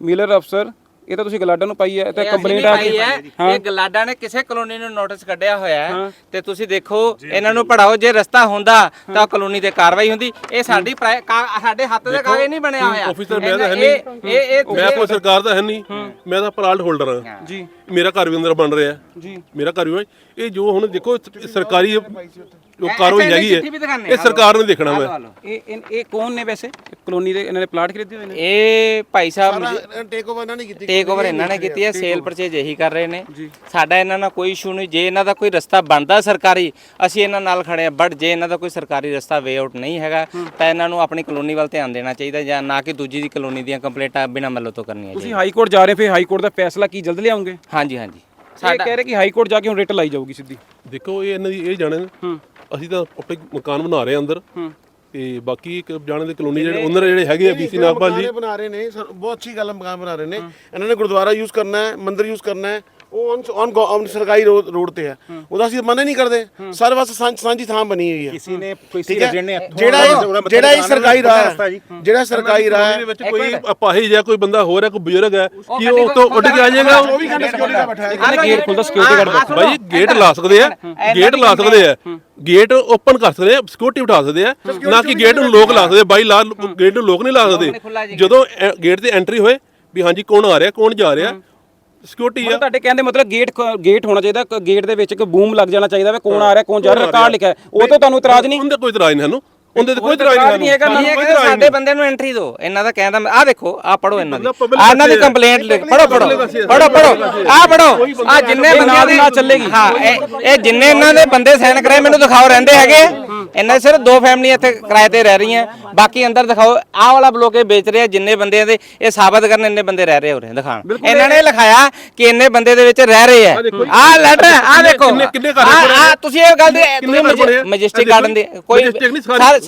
Speaker 1: ਮਿਲਰ ਅਫਸਰ ਇਹ ਤਾਂ ਤੁਸੀਂ ਗਲਾਡਾ ਨੂੰ ਪਾਈ ਹੈ ਇਹ ਤਾਂ ਕੰਪਲੇਂਟ
Speaker 3: ਨਹੀਂ
Speaker 1: ਆ ਗਈ
Speaker 3: ਹੈ। ਇਹ ਗਲਾਡਾ ਨੇ ਕਿਸੇ ਕਲੋਨੀ ਨੂੰ ਨੋਟਿਸ ਕੱਢਿਆ ਹੋਇਆ ਹੈ ਤੇ ਤੁਸੀਂ ਦੇਖੋ ਇਹਨਾਂ ਨੂੰ ਪੜਾਓ ਜੇ ਰਸਤਾ ਹੁੰਦਾ ਤਾਂ ਕਲੋਨੀ ਤੇ ਕਾਰਵਾਈ ਹੁੰਦੀ। ਇਹ ਸਾਡੀ ਸਾਡੇ ਹੱਥ ਦੇ ਕਾਗਜ਼ ਨਹੀਂ ਬਣਿਆ ਹੋਇਆ।
Speaker 10: officer ਮੈਂ ਤਾਂ ਹੈ
Speaker 3: ਇਹ ਇਹ ਇਹ
Speaker 10: ਮੈਂ ਕੋਈ ਸਰਕਾਰ ਦਾ ਹੈ ਨਹੀਂ। ਮੈਂ ਤਾਂ ਪਲਾਟ ਹੋਲਡਰ ਹਾਂ।
Speaker 1: ਜੀ।
Speaker 10: ਮੇਰਾ ਘਰ ਵੀ ਅੰਦਰ ਬਣ ਰਿਹਾ।
Speaker 1: ਜੀ।
Speaker 10: ਮੇਰਾ ਘਰ ਵੀ ਇਹ ਜੋ ਹੁਣ ਦੇਖੋ ਸਰਕਾਰੀ ਜੋ ਕਾਰਵਾਈ ਹੈਗੀ ਹੈ। ਇਹ ਸਰਕਾਰ ਨੇ ਦੇਖਣਾ ਮੈਂ।
Speaker 1: ਇਹ ਇਹ ਇਹ ਕੌਣ ਨੇ ਵੈਸੇ? ਕਲੋਨੀ ਦੇ ਇਹਨਾਂ ਨੇ ਪਲਾਟ ਖਰੀਦੇ ਹੋਏ ਨੇ?
Speaker 3: ਇਹ ਭਾਈ ਸਾਹਿਬ
Speaker 6: ਟੇਕ ਓਵਰ ਇਹਨਾਂ ਨੇ ਕੀਤੀ।
Speaker 3: ਟੇਕ ਓਵਰ ਇਹਨਾਂ ਨੇ ਕੀਤੀ ਹੈ। ਸੇਲ ਪਰਚੇਜ ਇਹੀ ਕਰ ਰਹੇ ਨੇ। ਸਾਡਾ ਇਹਨਾਂ ਨਾਲ ਕੋਈ ਇਸ਼ੂ ਨਹੀਂ। ਜੇ ਇਹਨਾਂ ਦਾ ਕੋਈ ਰਸਤਾ ਬਣਦਾ ਸਰਕਾਰੀ ਅਸੀਂ ਇਹਨਾਂ ਨਾਲ ਖੜੇ ਆ ਬਟ ਜੇ ਇਹਨਾਂ ਦਾ ਕੋਈ ਸਰਕਾਰੀ ਰਸਤਾ ਵੇ ਆਊਟ ਨਹੀਂ ਹੈਗਾ ਤਾਂ ਇਹਨਾਂ ਨੂੰ ਆਪਣੀ ਕਲੋਨੀ ਵੱਲ ਧਿਆਨ ਦੇਣਾ ਚਾਹੀਦਾ ਜਾਂ ਨਾ ਕਿ ਦੂਜੀ ਦੀ ਕਲੋਨੀ ਦੀਆਂ ਕੰਪਲੇਂਟਾਂ ਬਿਨਾਂ ਮੱਲੋ ਤੋਂ ਕਰਨੀਆਂ
Speaker 1: ਤੁਸੀਂ ਹਾਈ ਕੋਰਟ ਜਾ ਰਹੇ ਫਿਰ ਹਾਈ ਕੋਰਟ ਦਾ ਫੈਸਲਾ ਕੀ ਜਲਦ ਲਿਆਉਂਗੇ
Speaker 3: ਹਾਂਜੀ ਹਾਂਜੀ।
Speaker 1: ਇਹ ਕਹਿ ਰਹੇ ਕਿ ਹਾਈ ਕੋਰਟ ਜਾ ਕੇ ਹੁਣ ਰਿਟ ਲਾਈ ਜਾਊਗੀ ਸਿੱਧੀ।
Speaker 10: ਦੇਖੋ ਇਹ ਇਹਨਾਂ ਦੀ ਇਹ ਜਾਣੇ ਨੇ। ਅਸੀਂ ਤਾਂ ਆਪਣੇ ਮਕਾਨ ਬਣਾ ਰਹੇ ਹਾਂ ਅੰਦਰ। ਤੇ ਬਾਕੀ ਇੱਕ ਜਾਣੇ ਦੇ ਕਲੋਨੀ ਜਿਹੜੇ ਓਨਰ ਜਿਹੜੇ ਹੈਗੇ ਆ ਬੀਸੀ ਨਾਗਪਾਲ ਜੀ।
Speaker 6: ਬਣਾ ਰਹੇ ਨੇ ਬਹੁਤ ਅੱਛੀ ਗੱਲ ਮਕਾਨ ਬਣਾ ਰਹੇ ਨੇ। ਇਹਨਾਂ ਨੇ ਗੁਰਦੁਆਰਾ ਯੂਜ਼ ਕਰਨਾ ਹੈ ਮੰਦਿਰ ਯੂਜ਼ ਕਰਨਾ ਹੈ। ਉਹ ਔਨ ਔਨ ਸਰਕਾਰੀ ਰੋਡ ਤੇ ਹੈ। ਉਹਦਾ ਅਸੀਂ ਮਨਾ ਨਹੀਂ ਕਰਦੇ। ਸਰਵਸ ਸਾਂਝੀ ਥਾਂ ਬਣੀ ਹੋਈ ਹੈ। ਕਿਸੇ ਨੇ
Speaker 5: ਕਿਸੇ ਏਜੰਟ
Speaker 6: ਜਿਹੜਾ ਜਿਹੜਾ ਇਹ ਸਰਕਾਰੀ
Speaker 1: ਗੇਟ
Speaker 10: ਲਾ ਸਕਦੇ ਆ। ਗੇਟ ਲਾ ਸਕਦੇ ਆ। ਗੇਟ ਓਪਨ ਕਰ ਸਕਦੇ ਆ ਸਿਕਿਉਰਿਟੀ ਉਠਾ ਸਕਦੇ ਆ। ਨਾ ਕਿ ਗੇਟ ਨੂੰ ਲੋਕ ਲਾ ਸਕਦੇ ਬਾਈ ਲਾ ਗੇਟ ਨੂੰ ਲੋਕ ਨਹੀਂ ਲਾ ਸਕਦੇ। ਜਦੋਂ ਗੇਟ ਤੇ ਐਂਟਰੀ ਹੋਏ ਵੀ ਹਾਂਜੀ ਕੌਣ ਆ ਰਿਹਾ ਕੌਣ ਜਾ ਰਿਹਾ? ਸਿਕਿਉਰਿਟੀ ਆ।
Speaker 1: ਤੁਹਾਡੇ ਕਹਿੰਦੇ ਮਤਲਬ ਗੇਟ ਗੇਟ ਹੋਣਾ ਚਾਹੀਦਾ ਗੇਟ ਦੇ ਵਿੱਚ ਇੱਕ ਬੂਮ ਲੱਗ ਜਾਣਾ ਚਾਹੀਦਾ ਵੇ ਕੌਣ ਆ ਰਿਹਾ ਕੌਣ ਜਾ ਰਿਹਾ ਰਿਕਾਰਡ ਲਿਖਿਆ। ਉਹ ਤੋਂ ਤੁਹਾਨੂੰ ਇਤਰਾਜ਼ ਨਹੀਂ
Speaker 10: ਉਹਦੇ ਕੋਈ ਇਤਰਾਜ਼ ਨਹੀਂ ਸਾਨੂੰ। ਉਹਦੇ ਤੇ ਕੋਈ
Speaker 1: ਇਤਰਾਜ਼ ਨਹੀਂ ਹੈਗਾ,
Speaker 10: ਸਾਨੂੰ
Speaker 3: ਇਹ
Speaker 10: ਕੋਈ ਇਤਰਾਜ਼
Speaker 3: ਸਾਡੇ। ਬੰਦੇ ਨੂੰ ਐਂਟਰੀ ਦਿਓ। ਇਹਨਾਂ ਦਾ ਕਹਿੰਦਾ ਆ ਦੇਖੋ ਆ ਪੜੋ ਇਹਨਾਂ ਦੀ। ਆਹ ਇਹਨਾਂ ਦੀ। ਕੰਪਲੇਂਟ ਪੜੋ ਪੜੋ ਪੜੋ ਪੜੋ ਆ ਪੜੋ ਆ ਜਿੰਨੇ ਬੰਦਿਆਂ ਦੀ
Speaker 1: ਨਾਲ ਚੱਲੇਗੀ।
Speaker 3: ਹਾਂ ਇਹ ਇਹ ਜਿੰਨੇ ਇਹਨਾਂ ਦੇ ਬੰਦੇ ਸਾਈਨ ਕਰਾਏ ਮੈਨੂੰ ਦਿਖਾਓ ਰਹਿੰਦੇ ਹੈਗੇ? ਇਹਨਾਂ ਦੇ ਸਿਰਫ ਦੋ ਫੈਮਲੀਆਂ ਇੱਥੇ ਕਿਰਾਏ ਤੇ ਰਹਿ ਰਹੀਆਂ। ਬਾਕੀ ਅੰਦਰ ਦਿਖਾਓ ਆਹ ਵਾਲਾ ਬਲੋਕ ਇਹ ਵੇਚ ਰਿਹਾ ਜਿੰਨੇ ਬੰਦਿਆਂ ਦੇ ਇਹ ਸਾਬਤ ਕਰਨ ਇੰਨੇ ਬੰਦੇ ਰਹਿ ਰਹੇ ਹੋ ਰਹੇ ਦਿਖਾਣ ਇਹਨਾਂ ਨੇ ਲਿਖਾਇਆ ਕਿ ਇੰਨੇ ਬੰਦੇ ਦੇ ਵਿੱਚ ਰਹਿ ਰਹੇ ਆ ਆਹ ਲੈਟਰ ਆਹ ਦੇਖੋ।
Speaker 10: ਕਿੰਨੇ- ਕਿੰਨੇ ਘਰ
Speaker 3: ਆਹ-
Speaker 10: ਬਣੇ ਆ?
Speaker 3: ਤੁਸੀਂ ਇਹ ਗੱਲ ਦੀ
Speaker 10: ਆ?
Speaker 3: ਮੈਜਿਸਟਿਕ
Speaker 10: ਇਹ
Speaker 3: ਗਾਰਡਨ ਦੀ ਕੋਈ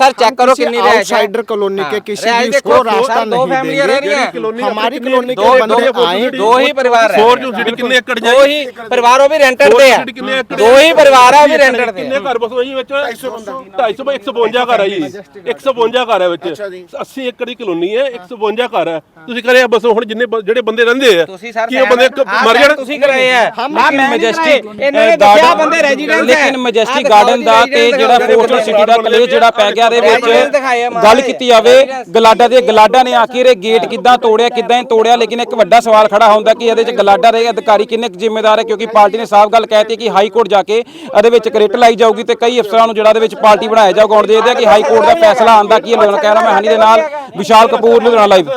Speaker 10: majestic ਨਹੀਂ ਸਾਰੀ-
Speaker 3: ਸਰ ਸਰ चेक करो कितनी रैश है
Speaker 7: आउटसाइडर कॉलोनी के किसी
Speaker 3: रैश
Speaker 7: भी
Speaker 3: देखो,
Speaker 7: को
Speaker 3: दो-
Speaker 7: रास्ता
Speaker 3: दो
Speaker 7: नहीं
Speaker 3: फैमिलियां रह रही
Speaker 7: देंगे
Speaker 3: हैं
Speaker 7: हमारी कॉलोनी
Speaker 3: दो
Speaker 7: के
Speaker 3: दो
Speaker 7: बंदे आए
Speaker 3: दो ही परिवार रह
Speaker 10: ਫੋਰ
Speaker 3: रहे
Speaker 10: ਜੋ ਜਿਹੜੀ ਕਿੰਨੇ ਏਕੜ
Speaker 3: हैं।
Speaker 10: ਜਾਈ
Speaker 3: दो ही परिवार वो भी रेंटेड थे
Speaker 10: ਜਿਹੜੀ ਕਿੰਨੇ ਏਕੜ
Speaker 3: दो ही परिवार है वो भी रेंटेड थे
Speaker 10: ਕਿੰਨੇ ਘਰ ਬਸ ਉਹੀ ਵਿੱਚ 250 ਬੰਦਾ 250 ਬਾਈ 152 ਘਰ ਆ ਜੀ 152 ਘਰ ਹੈ ਵਿੱਚ 80 ਏਕੜ ਦੀ ਕਲੋਨੀ ਹੈ 152 ਘਰ ਹੈ ਤੁਸੀਂ ਕਰਿਆ ਬਸ ਹੁਣ ਜਿੰਨੇ ਬ- ਜਿਹੜੇ ਬੰਦੇ ਰਹਿੰਦੇ ਆ
Speaker 3: ਤੁਸੀਂ ਸਰ
Speaker 10: ਕੀ ਉਹ ਬੰਦੇ ਕ-
Speaker 3: ਆਹ
Speaker 10: ਮਰ
Speaker 3: ਸਰ
Speaker 10: ਜਾਣ
Speaker 3: ਤੁਸੀਂ ਕਰਾਏ ਆ
Speaker 1: ਲੇਕਿਨ ਮੈਜੈਸਟਿਕ
Speaker 3: ਇਹਨਾਂ ਨੇ ਦੱਸਿਆ ਬੰਦੇ ਰੈਜ਼ੀਡੈਂਟ
Speaker 1: ਲੇਕਿਨ ਮੈਜੈਸਟਿਕ ਗਾਰਡਨ ਦਾ ਤੇ ਜਿਹੜਾ ਫੋਰਚੂਨ ਸਿਟੀ ਦਾ ਕਲੇਸ਼ ਜਿਹੜਾ ਪੈ ਗਿਆ ਦੇ ਵਿੱਚ ਗੱਲ ਕੀਤੀ ਜਾਵੇ ਗਲਾਡਾ ਦੇ ਗਲਾਡਾ ਨੇ ਆਖਿਰ ਇਹ ਗੇਟ ਕਿੱਦਾਂ ਤੋੜਿਆ ਕਿੱਦਾਂ ਇਹ ਤੋੜਿਆ ਲੇਕਿਨ ਇੱਕ ਵੱਡਾ ਸਵਾਲ ਖੜਾ ਹੁੰਦਾ ਕਿ ਇਹਦੇ ਵਿੱਚ ਗਲਾਡਾ ਦੇ ਅਧਿਕਾਰੀ ਕਿੰਨੇ ਕੁ ਜ਼ਿੰਮੇਦਾਰ ਹੈ ਕਿਉਂਕਿ ਪਾਰਟੀ ਨੇ ਸਾਫ਼ ਗੱਲ ਕਹਿਤੀ ਕਿ ਹਾਈ ਕੋਰਟ ਜਾ ਕੇ ਇਹਦੇ ਵਿੱਚ ਕ੍ਰਿਟ ਲਾਈ ਜਾਊਗੀ ਤੇ ਕਈ ਅਫਸਰਾਂ ਨੂੰ ਜਿਹੜਾ ਦੇ ਵਿੱਚ ਪਾਰਟੀ ਬਣਾਇਆ ਜਾਊਗਾ ਹੁਣ ਦੇਖਦੇ ਆ ਕਿ ਹਾਈ ਕੋਰਟ ਦਾ ਫੈਸਲਾ ਆਂਦਾ ਕੀ ਹੈ। ਲੋਕਾਂ ਕਹਿਣਾ ਮੈਂ ਹਨੀ ਦੇ ਨਾਲ ਵਿਸ਼ਾਲ ਕਪੂਰ ਲੁਧਿਆਣਾ ਲਾਈਵ